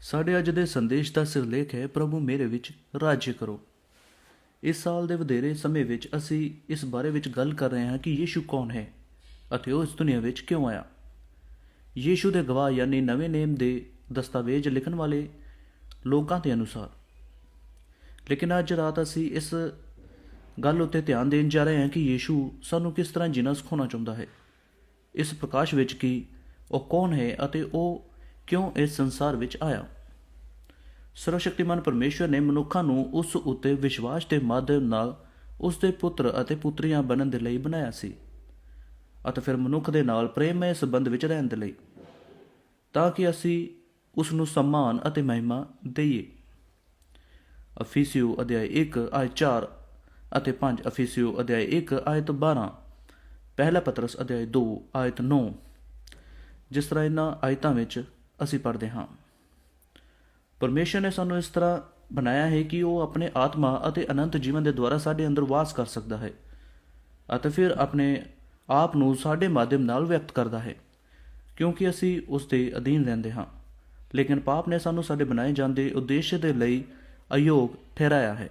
ਸਾਡੇ ਅੱਜ ਦੇ ਸੰਦੇਸ਼ ਦਾ ਸਿਰਲੇਖ ਹੈ, ਪ੍ਰਭੂ ਮੇਰੇ ਵਿੱਚ ਰਾਜ ਕਰੋ। ਇਸ ਸਾਲ ਦੇ ਵਧੇਰੇ ਸਮੇਂ ਵਿੱਚ ਅਸੀਂ ਇਸ ਬਾਰੇ ਵਿੱਚ ਗੱਲ ਕਰ ਰਹੇ ਹਾਂ ਕਿ ਯੀਸ਼ੂ ਕੌਣ ਹੈ ਅਤੇ ਉਹ ਇਸ ਦੁਨੀਆ ਵਿੱਚ ਕਿਉਂ ਆਇਆ। ਯੀਸ਼ੂ ਦੇ ਗਵਾਹ ਯਾਨੀ ਨਵੇਂ ਨੇਮ ਦੇ ਦਸਤਾਵੇਜ਼ ਲਿਖਣ ਵਾਲੇ ਲੋਕਾਂ ਦੇ ਅਨੁਸਾਰ। ਲੇਕਿਨ ਅੱਜ ਰਾਤ ਅਸੀਂ ਇਸ ਗੱਲ ਉੱਤੇ ਧਿਆਨ ਦੇਣ ਜਾ ਰਹੇ ਹਾਂ ਕਿ ਯੀਸ਼ੂ ਸਾਨੂੰ ਕਿਸ ਤਰ੍ਹਾਂ ਜੀਣਾ ਸਿਖਾਉਣਾ ਚਾਹੁੰਦਾ ਹੈ। ਇਸ ਪ੍ਰਕਾਸ਼ ਵਿੱਚ ਕਿ ਉਹ ਕੌਣ ਹੈ ਅਤੇ ਉਹ ਕਿਉਂ ਇਸ ਸੰਸਾਰ ਵਿੱਚ ਆਇਆ? ਸਰਵਸ਼ਕਤੀਮਾਨ ਪਰਮੇਸ਼ਵਰ ਨੇ ਮਨੁੱਖਾਂ ਨੂੰ ਉਸ ਉੱਤੇ ਵਿਸ਼ਵਾਸ ਦੇ ਮਾਧਿਅਮ ਨਾਲ ਉਸ ਦੇ ਪੁੱਤਰ ਅਤੇ ਪੁੱਤਰੀਆਂ ਬਣਨ ਦੇ ਲਈ ਬਣਾਇਆ ਸੀ ਅਤੇ ਫਿਰ ਮਨੁੱਖ ਦੇ ਨਾਲ ਪ੍ਰੇਮਮय ਸੰਬੰਧ ਵਿੱਚ ਰਹਿਣ ਦੇ ਲਈ, ਤਾਂ ਕਿ ਅਸੀਂ ਉਸ ਨੂੰ ਸਨਮਾਨ ਅਤੇ ਮਹਿਮਾ ਦਈਏ। ਅਫੀਸੀਓ ਅਧਿਆਇ 1 ਆਇਤ 4 ਅਤੇ 5 ਅਫੀਸੀਓ ਅਧਿਆਇ 1 ਆਇਤ 12 ਪਹਿਲਾ ਪਤਰਸ ਅਧਿਆਇ 2 ਆਇਤ 9 ਜਿਸ ਤਰ੍ਹਾਂ ਇਹਨਾਂ ਆਇਤਾਂ ਵਿੱਚ ਅਸੀਂ ਪੜ੍ਹਦੇ ਹਾਂ। ਪਰਮੇਸ਼ਰ ਨੇ ਸਾਨੂੰ ਇਸ ਤਰ੍ਹਾਂ ਬਣਾਇਆ ਹੈ ਕਿ ਉਹ ਆਪਣੇ ਆਤਮਾ ਅਤੇ ਅਨੰਤ ਜੀਵਨ ਦੇ ਦੁਆਰਾ ਸਾਡੇ ਅੰਦਰ ਵਾਸ ਕਰ ਸਕਦਾ ਹੈ ਅਤੇ ਫਿਰ ਆਪਣੇ ਆਪ ਨੂੰ ਸਾਡੇ ਮਾਧਿਅਮ ਨਾਲ ਵਿਅਕਤ ਕਰਦਾ ਹੈ, ਕਿਉਂਕਿ ਅਸੀਂ ਉਸ ਦੇ ਅਧੀਨ ਰਹਿੰਦੇ ਹਾਂ। ਲੇਕਿਨ ਪਾਪ ਨੇ ਸਾਨੂੰ ਸਾਡੇ ਬਣਾਏ ਜਾਂਦੇ ਉਦੇਸ਼ ਦੇ ਲਈ ਅਯੋਗ ਠਹਿਰਾਇਆ ਹੈ।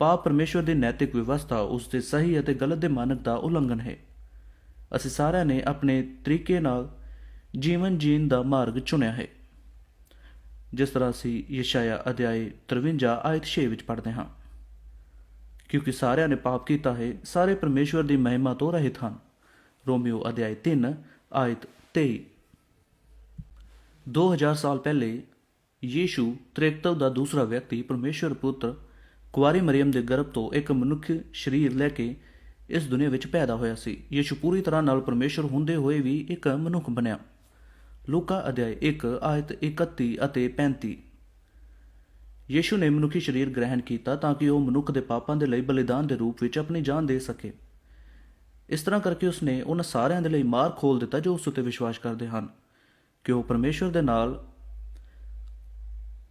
ਪਾਪ ਪਰਮੇਸ਼ਵਰ ਦੀ ਨੈਤਿਕ ਵਿਵਸਥਾ, ਉਸ ਦੇ ਸਹੀ ਅਤੇ ਗਲਤ ਦੇ ਮਾਨਕ ਦਾ ਉਲੰਘਣ ਹੈ। ਅਸੀਂ ਸਾਰਿਆਂ ਨੇ ਆਪਣੇ ਤਰੀਕੇ ਨਾਲ ਜੀਵਨ ਜੀਣ ਦਾ ਮਾਰਗ ਚੁਣਿਆ ਹੈ। ਜਿਸ ਤਰ੍ਹਾਂ ਅਸੀਂ ਯਸ਼ਾਇਆ ਅਧਿਆਇ 53 ਆਇਤ 6 ਵਿੱਚ ਪੜ੍ਹਦੇ ਹਾਂ। ਕਿਉਂਕਿ ਸਾਰਿਆਂ ਨੇ ਪਾਪ ਕੀਤਾ ਹੈ, ਸਾਰੇ ਪਰਮੇਸ਼ਵਰ ਦੀ ਮਹਿਮਾ ਤੋਂ ਰਹਿਤ ਹਨ। ਰੋਮੀਓ ਅਧਿਆਇ 3 ਆਇਤ 23 2000 ਸਾਲ ਪਹਿਲੇ ਯੀਸ਼ੂ ਤ੍ਰੇਕਤਵ ਦਾ ਦੂਸਰਾ ਵਿਅਕਤੀ ਪਰਮੇਸ਼ਵਰ ਪੁੱਤਰ ਕੁਆਰੀ ਮਰੀਮ ਦੇ ਗਰਭ ਤੋਂ ਇੱਕ ਮਨੁੱਖ ਸਰੀਰ ਲੈ ਕੇ ਇਸ ਦੁਨੀਆ ਵਿੱਚ ਪੈਦਾ ਹੋਇਆ ਸੀ। ਯੀਸ਼ੂ ਪੂਰੀ ਤਰ੍ਹਾਂ ਨਾਲ ਪਰਮੇਸ਼ਵਰ ਹੁੰਦੇ ਹੋਏ ਵੀ ਇੱਕ ਮਨੁੱਖ ਬਣਿਆ। ਲੂਕਾ ਅਧਿਆਇ 1 ਆਇਤ 31 ਅਤੇ 35 ਯੀਸ਼ੂ ਨੇ ਮਨੁੱਖੀ ਸਰੀਰ ਗ੍ਰਹਿਣ ਕੀਤਾ ਤਾਂ ਕਿ ਉਹ ਮਨੁੱਖ ਦੇ ਪਾਪਾਂ ਦੇ ਲਈ ਬਲੀਦਾਨ ਦੇ ਰੂਪ ਵਿੱਚ ਆਪਣੀ ਜਾਨ ਦੇ ਸਕੇ। ਇਸ ਤਰ੍ਹਾਂ ਕਰਕੇ ਉਸਨੇ ਉਹਨਾਂ ਸਾਰਿਆਂ ਦੇ ਲਈ ਮਾਰ ਖੋਲ ਦਿੱਤਾ ਜੋ ਉਸ ਉੱਤੇ ਵਿਸ਼ਵਾਸ ਕਰਦੇ ਹਨ। ਕਿ ਉਹ ਪਰਮੇਸ਼ਵਰ ਦੇ ਨਾਲ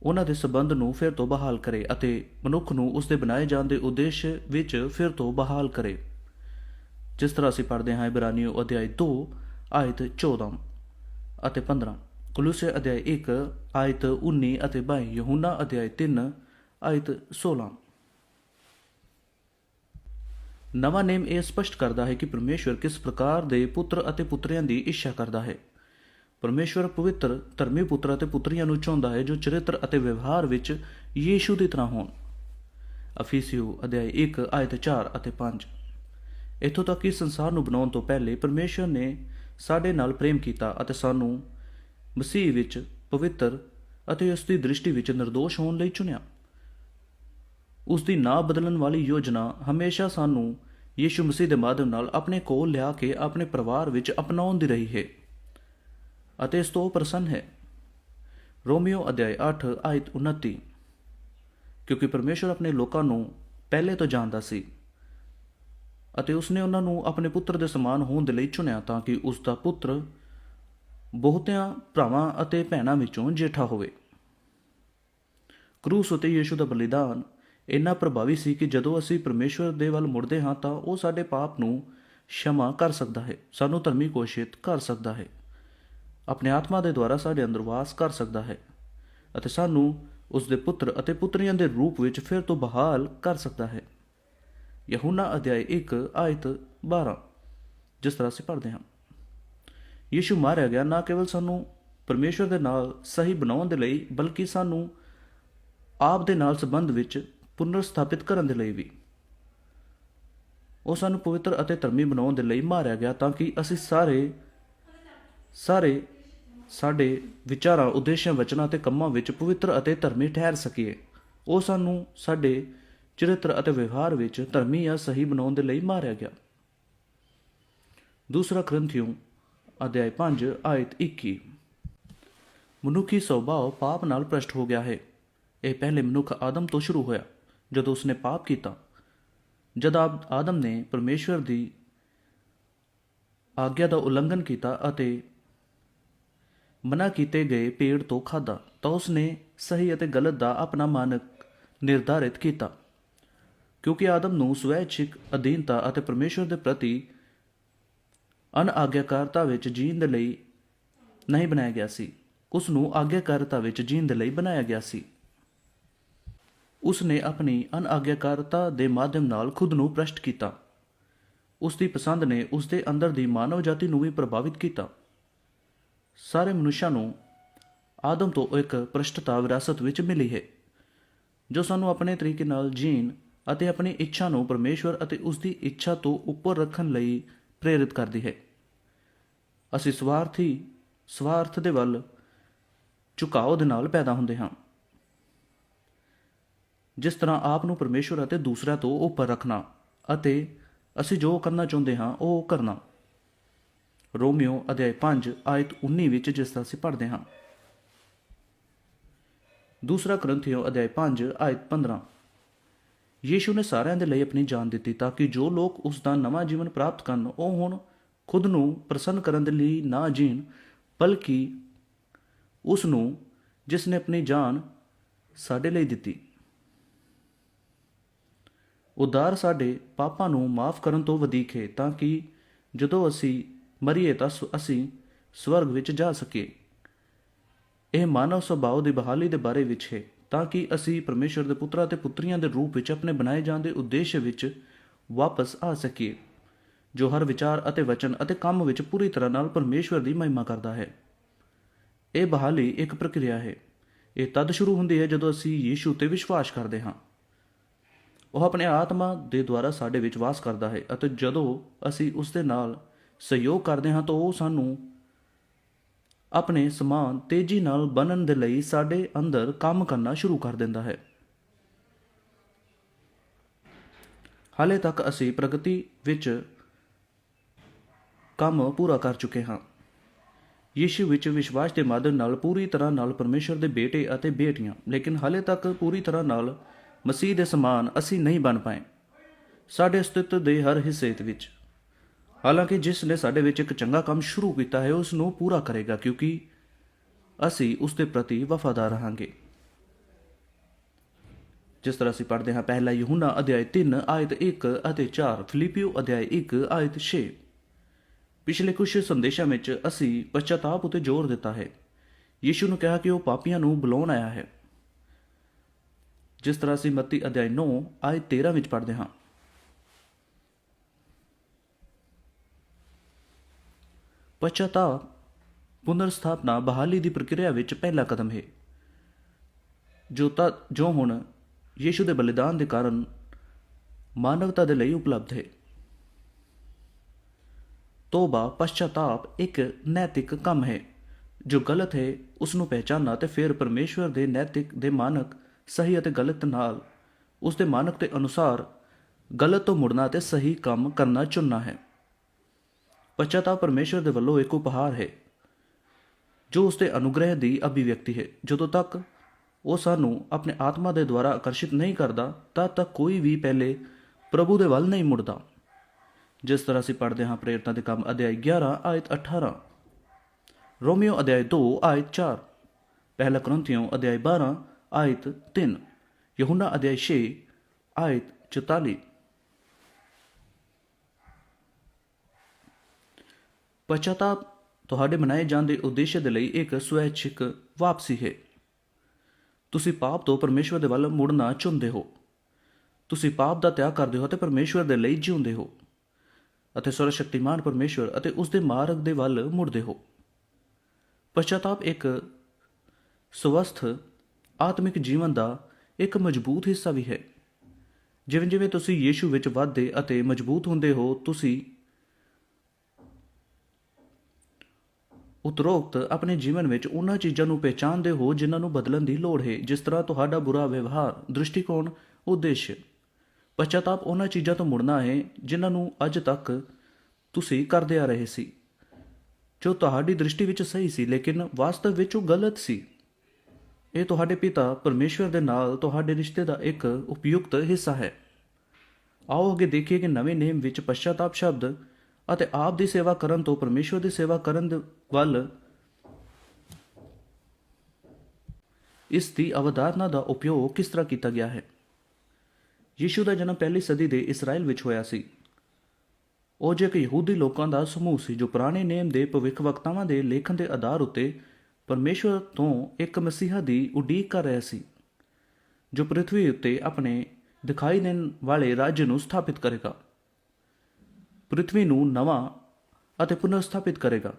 ਉਹਨਾਂ ਦੇ ਸਬੰਧ ਨੂੰ ਫਿਰ ਤੋਂ ਬਹਾਲ ਕਰੇ ਅਤੇ ਮਨੁੱਖ ਨੂੰ ਉਸ ਦੇ ਬਣਾਏ ਜਾਣ ਦੇ ਉਦੇਸ਼ ਵਿੱਚ ਫਿਰ ਤੋਂ ਬਹਾਲ ਕਰੇ। ਜਿਸ ਤਰ੍ਹਾਂ ਅਸੀਂ ਪੜ੍ਹਦੇ ਹਾਂ ਇਬਰਾਨੀਓ ਅਧਿਆਇ 2 ਆਇਤ 14 ਅਤੇ 15 ਕੁਲੂਸੇ ਅਧਿਆਇ 1 ਆਇਤ 19 ਅਤੇ 22 ਯਹੂਨਾ ਅਧਿਆਇ 3 ਆਇਤ 16 ਨਵਾਂ ਨੇਮ ਇਹ ਸਪਸ਼ਟ ਕਰਦਾ ਹੈ ਕਿ ਪਰਮੇਸ਼ਵਰ ਕਿਸ ਪ੍ਰਕਾਰ ਦੇ ਪੁੱਤਰ ਅਤੇ ਪੁੱਤਰੀਆਂ ਦੀ ਇੱਛਾ ਕਰਦਾ ਹੈ। ਪਰਮੇਸ਼ਵਰ ਪਵਿੱਤਰ, ਧਰਮੀ ਪੁੱਤਰ ਅਤੇ ਪੁੱਤਰੀਆਂ ਨੂੰ ਚਾਹੁੰਦਾ ਹੈ ਜੋ ਚਰਿੱਤਰ ਅਤੇ ਵਿਵਹਾਰ ਵਿੱਚ ਯੀਸ਼ੂ ਦੀ ਤਰ੍ਹਾਂ ਹੋਣ। ਅਫੀਸੀਓ ਅਧਿਆਇ 1 ਆਇਤ 4 ਅਤੇ 5 ਇੱਥੋਂ ਤੱਕ ਕਿ ਸੰਸਾਰ ਨੂੰ ਬਣਾਉਣ ਤੋਂ ਪਹਿਲੇ ਪਰਮੇਸ਼ਵਰ ਨੇ ਸਾਡੇ ਨਾਲ ਪ੍ਰੇਮ ਕੀਤਾ ਅਤੇ ਸਾਨੂੰ ਮਸੀਹ ਵਿੱਚ ਪਵਿੱਤਰ ਅਤੇ ਉਸ ਦੀ ਦ੍ਰਿਸ਼ਟੀ ਵਿੱਚ નિર્ਦੋਸ਼ ਹੋਣ ਲਈ ਚੁਣਿਆ। ਉਸ ਦੀ ਨਾ ਬਦਲਣ ਵਾਲੀ ਯੋਜਨਾ ਹਮੇਸ਼ਾ ਸਾਨੂੰ ਯੀਸ਼ੂ ਮਸੀਹ ਦੇ ਮਾਧਿਅਮ ਨਾਲ ਆਪਣੇ ਕੋਲ ਲਿਆ ਕੇ ਆਪਣੇ ਪਰਿਵਾਰ ਵਿੱਚ ਅਪਣਾਉਣ ਦੀ ਰਹੀ ਹੈ ਅਤੇ ਇਸ ਤੋਂ ਉਹ ਪ੍ਰਸੰਨ ਹੈ। ਰੋਮੀਓ ਅਧਿਆਇ 8 ਆਇਤ 29 ਕਿਉਂਕਿ ਪਰਮੇਸ਼ਵਰ ਆਪਣੇ ਲੋਕਾਂ ਨੂੰ ਪਹਿਲੇ ਤੋਂ ਜਾਣਦਾ ਸੀ। ਅਤੇ ਉਸਨੇ ਉਹਨਾਂ ਨੂੰ ਆਪਣੇ ਪੁੱਤਰ ਦੇ ਸਮਾਨ ਹੋਣ ਦੇ ਲਈ ਚੁਣਿਆ ਤਾਂ ਕਿ ਉਸ ਦਾ ਪੁੱਤਰ ਬਹੁਤਿਆਂ ਭਰਾਵਾਂ ਅਤੇ ਭੈਣਾਂ ਵਿੱਚੋਂ ਜੇਠਾ ਹੋਵੇ। ਕਰੂਸ ਉਤੇ ਯੀਸ਼ੂ ਦਾ ਬਲੀਦਾਨ ਇੰਨਾ ਪ੍ਰਭਾਵੀ ਸੀ ਕਿ ਜਦੋਂ ਅਸੀਂ ਪਰਮੇਸ਼ਵਰ ਦੇ ਵੱਲ ਮੁੜਦੇ ਹਾਂ ਤਾਂ ਉਹ ਸਾਡੇ ਪਾਪ ਨੂੰ ਸ਼ਮਾ ਕਰ ਸਕਦਾ ਹੈ, ਸਾਨੂੰ ਧਰਮੀ ਕੋਸ਼ਿਤ ਕਰ ਸਕਦਾ ਹੈ। ਆਪਣੇ ਆਤਮਾ ਦੇ ਦੁਆਰਾ ਸਾਡੇ ਅੰਦਰ ਵਾਸ ਕਰ ਸਕਦਾ ਹੈ ਅਤੇ ਸਾਨੂੰ ਉਸ ਦੇ ਪੁੱਤਰ ਅਤੇ ਪੁੱਤਰੀਆਂ ਦੇ ਰੂਪ ਵਿੱਚ ਫਿਰ ਤੋਂ ਬਹਾਲ ਕਰ ਸਕਦਾ ਹੈ। ਯਹੂਨਾ ਅਧਿਆਇ 1 ਆਇਤ 12 ਜਿਸ ਤਰ੍ਹਾਂ ਅਸੀਂ ਪੜ੍ਹਦੇ ਹਾਂ। ਯੀਸ਼ੂ ਮਾਰਿਆ ਗਿਆ ਨਾ ਕੇਵਲ ਸਾਨੂੰ ਪਰਮੇਸ਼ਵਰ ਦੇ ਨਾਲ ਸਹੀ ਬਣਾਉਣ ਦੇ ਲਈ, ਬਲਕਿ ਸਾਨੂੰ ਆਪ ਦੇ ਨਾਲ ਸੰਬੰਧ ਵਿੱਚ ਪੁਨਰ ਸਥਾਪਿਤ ਕਰਨ ਦੇ ਲਈ ਵੀ। ਉਹ ਸਾਨੂੰ ਪਵਿੱਤਰ ਅਤੇ ਧਰਮੀ ਬਣਾਉਣ ਦੇ ਲਈ ਮਾਰਿਆ ਗਿਆ ਤਾਂ ਕਿ ਅਸੀਂ ਸਾਰੇ ਸਾਰੇ ਸਾਡੇ ਵਿਚਾਰਾਂ, ਉਦੇਸ਼ਾਂ, ਵਚਨਾਂ ਅਤੇ ਕੰਮਾਂ ਵਿੱਚ ਪਵਿੱਤਰ ਅਤੇ ਧਰਮੀ ਠਹਿਰ ਸਕੀਏ। ਉਹ ਸਾਨੂੰ ਸਾਡੇ ਚਰਿੱਤਰ ਅਤੇ ਵਿਵਹਾਰ ਵਿੱਚ ਧਰਮੀ ਜਾਂ ਸਹੀ ਬਣਾਉਣ ਦੇ ਲਈ ਮਾਰਿਆ ਗਿਆ। ਦੂਸਰਾ ਗ੍ਰੰਥਿਉ, ਅਧਿਆਇ 5 ਆਇਤ 21 ਮਨੁੱਖੀ ਸੁਭਾਅ ਪਾਪ ਨਾਲ ਭ੍ਰਸ਼ਟ ਹੋ ਗਿਆ ਹੈ। ਇਹ ਪਹਿਲੇ ਮਨੁੱਖ ਆਦਮ ਤੋਂ ਸ਼ੁਰੂ ਹੋਇਆ, ਜਦੋਂ ਉਸਨੇ ਪਾਪ ਕੀਤਾ। ਜਦ ਆਦਮ ਨੇ ਪਰਮੇਸ਼ਵਰ ਦੀ ਆਗਿਆ ਦਾ ਉਲੰਘਣ ਕੀਤਾ ਅਤੇ ਮਨਾ ਕੀਤੇ ਗਏ ਪੇੜ ਤੋਂ ਖਾਦਾ ਤਾਂ ਉਸਨੇ ਸਹੀ ਅਤੇ ਗਲਤ ਦਾ ਆਪਣਾ ਮਾਨਕ ਨਿਰਧਾਰਿਤ ਕੀਤਾ। ਕਿਉਂਕਿ ਆਦਮ ਨੂੰ ਸਵੈਚਿਕ ਅਧੀਨਤਾ ਅਤੇ ਪਰਮੇਸ਼ਵਰ ਦੇ ਪ੍ਰਤੀ ਅਨਆਗਿਆਕਾਰਤਾ ਵਿੱਚ ਜੀਣ ਦੇ ਲਈ ਨਹੀਂ ਬਣਾਇਆ ਗਿਆ ਸੀ। ਉਸ ਨੂੰ ਆਗਿਆਕਾਰਤਾ ਵਿੱਚ ਜੀਣ ਦੇ ਲਈ ਬਣਾਇਆ ਗਿਆ ਸੀ। ਉਸ ਨੇ ਆਪਣੀ ਅਨਆਗਿਆਕਾਰਤਾ ਦੇ ਮਾਧਿਅਮ ਨਾਲ ਖੁਦ ਨੂੰ ਪ੍ਰਸ਼ਟ ਕੀਤਾ। ਉਸ ਦੀ ਪਸੰਦ ਨੇ ਉਸ ਦੇ ਅੰਦਰ ਦੀ ਮਾਨਵ ਜਾਤੀ ਨੂੰ ਵੀ ਪ੍ਰਭਾਵਿਤ ਕੀਤਾ। ਸਾਰੇ ਮਨੁੱਖਾਂ ਨੂੰ ਆਦਮ ਤੋਂ ਇੱਕ ਪ੍ਰਸ਼ਟਤਾ ਵਿਰਾਸਤ ਵਿੱਚ ਮਿਲੀ ਹੈ, ਜੋ ਸਾਨੂੰ ਆਪਣੇ ਤਰੀਕੇ ਨਾਲ ਜੀਣ ਅਤੇ ਆਪਣੀ ਇੱਛਾ ਨੂੰ ਪਰਮੇਸ਼ਵਰ ਅਤੇ ਉਸ ਦੀ ਇੱਛਾ ਤੋਂ ਉੱਪਰ ਰੱਖਣ ਲਈ ਪ੍ਰੇਰਿਤ ਕਰਦੀ ਹੈ। ਅਸੀਂ ਸਵਾਰਥੀ, ਸਵਾਰਥ ਦੇ ਵੱਲ ਝੁਕਾਓ ਦੇ ਨਾਲ ਪੈਦਾ ਹੁੰਦੇ ਹਾਂ। ਜਿਸ ਤਰ੍ਹਾਂ ਆਪ ਨੂੰ ਪਰਮੇਸ਼ਵਰ ਅਤੇ ਦੂਸਰਿਆਂ ਤੋਂ ਉੱਪਰ ਰੱਖਣਾ ਅਤੇ ਅਸੀਂ ਜੋ ਕਰਨਾ ਚਾਹੁੰਦੇ ਹਾਂ, ਉਹ ਕਰਨਾ। ਰੋਮੀਓ ਅਧਿਆਇ 5 ਆਇਤ 19 ਵਿੱਚ ਜਿਸ ਤਰ੍ਹਾਂ ਅਸੀਂ ਪੜ੍ਹਦੇ ਹਾਂ। ਦੂਸਰਾ ਕਰੰਥੀਓ ਅਧਿਆਇ 5 ਆਇਤ 15 ਯੀਸ਼ੂ ਨੇ ਸਾਰਿਆਂ ਦੇ ਲਈ ਆਪਣੀ ਜਾਨ ਦਿੱਤੀ ਤਾਂ ਕਿ ਜੋ ਲੋਕ ਉਸ ਦਾ ਨਵਾਂ ਜੀਵਨ ਪ੍ਰਾਪਤ ਕਰਨ, ਉਹ ਹੁਣ ਖੁਦ ਨੂੰ ਪ੍ਰਸੰਨ ਕਰਨ ਦੇ ਲਈ ਨਾ ਜੀਣ, ਬਲਕਿ ਉਸ ਨੂੰ, ਜਿਸ ਨੇ ਆਪਣੀ ਜਾਨ ਸਾਡੇ ਲਈ ਦਿੱਤੀ। ਉਦਾਰ ਸਾਡੇ ਪਾਪਾਂ ਨੂੰ ਮਾਫ ਕਰਨ ਤੋਂ ਵਧੇਕ ਹੈ ਤਾਂ ਕਿ ਜਦੋਂ ਅਸੀਂ ਮਰੀਏ ਤਾਂ ਸ- ਅਸੀਂ ਸਵਰਗ ਵਿੱਚ ਜਾ ਸਕੀਏ। ਇਹ ਮਾਨਵ ਸੁਭਾਅ ਦੀ ਬਹਾਲੀ ਦੇ ਬਾਰੇ ਵਿੱਚ ਹੈ। ਤਾਂ ਕਿ ਅਸੀਂ ਪਰਮੇਸ਼ਰ ਦੇ ਪੁੱਤਰਾਂ ਤੇ ਪੁੱਤਰੀਆਂ ਦੇ ਰੂਪ ਵਿੱਚ ਆਪਣੇ ਬਣਾਏ ਜਾਂਦੇ ਉਦੇਸ਼ ਵਿੱਚ ਵਾਪਸ ਆ ਸਕੀਏ, ਜੋ ਹਰ ਵਿਚਾਰ ਅਤੇ ਵਚਨ ਅਤੇ ਕੰਮ ਵਿੱਚ ਪੂਰੀ ਤਰ੍ਹਾਂ ਨਾਲ ਪਰਮੇਸ਼ਵਰ ਦੀ ਮਹਿਮਾ ਕਰਦਾ ਹੈ। ਇਹ ਬਹਾਲੀ ਇੱਕ ਪ੍ਰਕਿਰਿਆ ਹੈ। ਇਹ ਤਦ ਸ਼ੁਰੂ ਹੁੰਦੀ ਹੈ ਜਦੋਂ ਅਸੀਂ ਯੀਸ਼ੂ ਤੇ ਵਿਸ਼ਵਾਸ ਕਰਦੇ ਹਾਂ। ਉਹ ਆਪਣੇ ਆਤਮਾ ਦੇ ਦੁਆਰਾ ਸਾਡੇ ਵਿੱਚ ਵਾਸ ਕਰਦਾ ਹੈ ਅਤੇ ਜਦੋਂ ਅਸੀਂ ਉਸ ਦੇ ਨਾਲ ਸਹਿਯੋਗ ਕਰਦੇ ਹਾਂ ਤਾਂ ਉਹ ਸਾਨੂੰ ਆਪਣੇ ਸਮਾਨ ਤੇਜ਼ੀ ਨਾਲ ਬਣਨ ਦੇ ਲਈ ਸਾਡੇ ਅੰਦਰ ਕੰਮ ਕਰਨਾ ਸ਼ੁਰੂ ਕਰ ਦਿੰਦਾ ਹੈ। ਹਾਲੇ ਤੱਕ ਅਸੀਂ ਪ੍ਰਗਤੀ ਵਿੱਚ ਕੰਮ ਪੂਰਾ ਕਰ ਚੁੱਕੇ ਹਾਂ। ਯੀਸ਼ੂ ਵਿੱਚ ਵਿਸ਼ਵਾਸ ਦੇ ਮਾਧਿਅਮ ਨਾਲ ਪੂਰੀ ਤਰ੍ਹਾਂ ਨਾਲ ਪਰਮੇਸ਼ਰ ਦੇ ਬੇਟੇ ਅਤੇ ਬੇਟੀਆਂ, ਲੇਕਿਨ ਹਾਲੇ ਤੱਕ ਪੂਰੀ ਤਰ੍ਹਾਂ ਨਾਲ ਮਸੀਹ ਦੇ ਸਮਾਨ ਅਸੀਂ ਨਹੀਂ ਬਣ ਪਾਏ। ਸਾਡੇ ਅਸਤਿਤਵ ਦੇ ਹਰ ਹਿੱਸੇ ਵਿੱਚ ਹਾਲਾਂਕਿ ਜਿਸ ਨੇ ਸਾਡੇ ਵਿੱਚ ਇੱਕ ਚੰਗਾ ਕੰਮ ਸ਼ੁਰੂ ਕੀਤਾ ਹੈ, ਉਸ ਨੂੰ ਪੂਰਾ ਕਰੇਗਾ, ਕਿਉਂਕਿ ਅਸੀਂ ਉਸ ਦੇ ਪ੍ਰਤੀ ਵਫਾਦਾਰ ਰਹਾਂਗੇ। ਜਿਸ ਤਰ੍ਹਾਂ ਅਸੀਂ ਪੜ੍ਹਦੇ ਹਾਂ, ਪਹਿਲਾ ਯਹੂਨਾ ਅਧਿਆਇ 3 ਆਇਤ 1 ਅਤੇ 4 ਫਿਲੀਪੀਓ ਅਧਿਆਇ 1 ਆਇਤ 6 ਪਿਛਲੇ ਕੁਝ ਸੰਦੇਸ਼ਾਂ ਵਿੱਚ ਅਸੀਂ ਪਛਤਾਪ ਉਤੇ ਜ਼ੋਰ ਦਿੱਤਾ ਹੈ। ਯੀਸ਼ੂ ਨੂੰ ਕਿਹਾ ਕਿ ਉਹ ਪਾਪੀਆਂ ਨੂੰ ਬੁਲਾਉਣ ਆਇਆ ਹੈ। ਜਿਸ ਤਰ੍ਹਾਂ ਅਸੀਂ ਮੱਤੀ ਅਧਿਆਇ 9 ਆਇਤ 13 ਵਿੱਚ ਪੜ੍ਹਦੇ ਹਾਂ। ਪਛਤਾਪ ਪੁਨਰ ਸਥਾਪਨਾ ਬਹਾਲੀ ਦੀ ਪ੍ਰਕਿਰਿਆ ਵਿੱਚ ਪਹਿਲਾ ਕਦਮ ਹੈ। ਜੋ ਤਾਂ ਜੋ ਹੁਣ ਯੀਸ਼ੂ ਦੇ ਬਲੀਦਾਨ ਦੇ ਕਾਰਨ ਮਾਨਵਤਾ ਦੇ ਲਈ ਉਪਲਬਧ ਹੈ। ਤੋਬਾ ਪਛਤਾਪ ਇੱਕ ਨੈਤਿਕ ਕੰਮ ਹੈ। ਜੋ ਗਲਤ ਹੈ ਉਸ ਨੂੰ ਪਹਿਚਾਨਣਾ ਤੇ ਫਿਰ ਪਰਮੇਸ਼ਵਰ ਦੇ ਨੈਤਿਕ ਦੇ ਮਾਨਕ ਸਹੀ ਅਤੇ ਗਲਤ ਨਾਲ ਉਸ ਦੇ ਮਾਨਕ ਦੇ ਅਨੁਸਾਰ ਗਲਤ ਤੋਂ ਮੁੜਨਾ ਤੇ ਸਹੀ ਕੰਮ ਕਰਨਾ ਚੁਣਨਾ ਹੈ। ਪਛਤਾਪ ਪਰਮੇਸ਼ਵਰ ਦੇ ਵੱਲੋਂ ਇੱਕ ਉਪਹਾਰ ਹੈ, ਜੋ ਉਸ ਦੇ ਅਨੁਗ੍ਰਹਿ ਦੀ ਅਭਿਵਿਅਕਤੀ ਹੈ। ਜਦੋਂ ਤੱਕ ਉਹ ਸਾਨੂੰ ਆਪਣੇ ਆਤਮਾ ਦੇ ਦੁਆਰਾ ਆਕਰਸ਼ਿਤ ਨਹੀਂ ਕਰਦਾ ਤਦ ਤੱਕ ਕੋਈ ਵੀ ਪਹਿਲੇ ਪ੍ਰਭੂ ਦੇ ਵੱਲ ਨਹੀਂ ਮੁੜਦਾ। ਜਿਸ ਤਰ੍ਹਾਂ ਅਸੀਂ ਪੜ੍ਹਦੇ ਹਾਂ ਪ੍ਰੇਰਤਾ ਦੇ ਕੰਮ ਅਧਿਆਇ 11 ਆਇਤ 18 ਰੋਮੀਓ ਅਧਿਆਇ 2 ਆਇਤ 4 ਪਹਿਲਾ ਕਰੰਥੀਓ ਅਧਿਆਇ 12 ਆਇਤ 3 ਯਹੂਨਾ ਅਧਿਆਇ 6 ਆਇਤ 44 ਪਛਤਾਪ ਤੁਹਾਡੇ ਮਨਾਏ ਜਾਣ ਦੇ ਉਦੇਸ਼ ਦੇ ਲਈ ਇੱਕ ਸਵੈਚਿਕ ਵਾਪਸੀ ਹੈ। ਤੁਸੀਂ ਪਾਪ ਤੋਂ ਪਰਮੇਸ਼ਵਰ ਦੇ ਵੱਲ ਮੁੜਨਾ ਚਾਹੁੰਦੇ ਹੋ। ਤੁਸੀਂ ਪਾਪ ਦਾ ਤਿਆਗ ਕਰਦੇ ਹੋ ਅਤੇ ਪਰਮੇਸ਼ਵਰ ਦੇ ਲਈ ਜਿਉਂਦੇ ਹੋ। ਅਤੇ ਸਰਵਸ਼ਕਤੀਮਾਨ ਪਰਮੇਸ਼ਵਰ ਅਤੇ ਉਸ ਦੇ ਮਾਰਗ ਦੇ ਵੱਲ ਮੁੜਦੇ ਹੋ। ਪਛਤਾਪ ਇੱਕ ਸਵਸਥ ਆਤਮਿਕ ਜੀਵਨ ਦਾ ਇੱਕ ਮਜ਼ਬੂਤ ਹਿੱਸਾ ਵੀ ਹੈ। ਜਿਵੇਂ ਜਿਵੇਂ ਤੁਸੀਂ ਯੀਸ਼ੂ ਵਿੱਚ ਵਧਦੇ ਅਤੇ ਮਜ਼ਬੂਤ ਹੁੰਦੇ ਹੋ, ਤੁਸੀਂ ਉਤਰੋਕਤ ਆਪਣੇ ਜੀਵਨ ਵਿੱਚ ਉਹਨਾਂ ਚੀਜ਼ਾਂ ਨੂੰ ਪਹਿਚਾਨਦੇ ਹੋ ਜਿਨ੍ਹਾਂ ਨੂੰ ਬਦਲਣ ਦੀ ਲੋੜ ਹੈ। ਜਿਸ ਤਰ੍ਹਾਂ ਤੁਹਾਡਾ ਬੁਰਾ ਵਿਵਹਾਰ, ਦ੍ਰਿਸ਼ਟੀਕੋਣ, ਉਦੇਸ਼। ਪਛਤਾਪ ਉਹਨਾਂ ਚੀਜ਼ਾਂ ਤੋਂ ਮੁੜਨਾ ਹੈ ਜਿਨ੍ਹਾਂ ਨੂੰ ਅੱਜ ਤੱਕ ਤੁਸੀਂ ਕਰਦੇ ਆ ਰਹੇ ਸੀ। ਜੋ ਤੁਹਾਡੀ ਦ੍ਰਿਸ਼ਟੀ ਵਿੱਚ ਸਹੀ ਸੀ, ਲੇਕਿਨ ਵਾਸਤਵ ਵਿੱਚ ਉਹ ਗਲਤ ਸੀ। ਇਹ ਤੁਹਾਡੇ ਪਿਤਾ ਪਰਮੇਸ਼ਵਰ ਦੇ ਨਾਲ ਤੁਹਾਡੇ ਰਿਸ਼ਤੇ ਦਾ ਇੱਕ ਉਪਯੁਕਤ ਹਿੱਸਾ ਹੈ। ਆਓ ਅੱਗੇ ਦੇਖੀਏ ਕਿ ਨਵੇਂ ਨੇਮ ਵਿੱਚ ਪਛਤਾਪ ਸ਼ਬਦ ਅਤੇ ਆਪ ਦੀ ਸੇਵਾ ਕਰਨ ਤੋਂ ਪਰਮੇਸ਼ਵਰ ਦੀ ਸੇਵਾ ਕਰਨ ਦੇ ਵੱਲ ਇਸ ਦੀ ਅਵਧਾਰਨਾ ਦਾ ਉਪਯੋਗ ਕਿਸ ਤਰ੍ਹਾਂ ਕੀਤਾ ਗਿਆ ਹੈ? ਯੀਸ਼ੂ ਦਾ ਜਨਮ ਪਹਿਲੀ ਸਦੀ ਦੇ ਇਸਰਾਇਲ ਵਿੱਚ ਹੋਇਆ ਸੀ। ਉਹ ਜੇ ਕਿ ਯਹੂਦੀ ਲੋਕਾਂ ਦਾ ਸਮੂਹ ਸੀ ਜੋ ਪੁਰਾਣੇ ਨੇਮ ਦੇ ਭਵਿੱਖਵਕਤਾਵਾਂ ਦੇ ਲੇਖਨ ਦੇ ਆਧਾਰ ਉੱਤੇ ਪਰਮੇਸ਼ਵਰ ਤੋਂ ਇੱਕ ਮਸੀਹਾ ਦੀ ਉਡੀਕ ਕਰ ਰਿਹਾ ਸੀ, ਜੋ ਪ੍ਰithvi ਉੱਤੇ ਆਪਣੇ ਦਿਖਾਈ ਦੇਣ ਵਾਲੇ ਰਾਜ ਨੂੰ ਸਥਾਪਿਤ ਕਰੇਗਾ। ਪ੍ਰithvi ਨੂੰ ਨਵਾਂ ਅਤੇ ਪੁਨਰਸਥਾਪਿਤ ਕਰੇਗਾ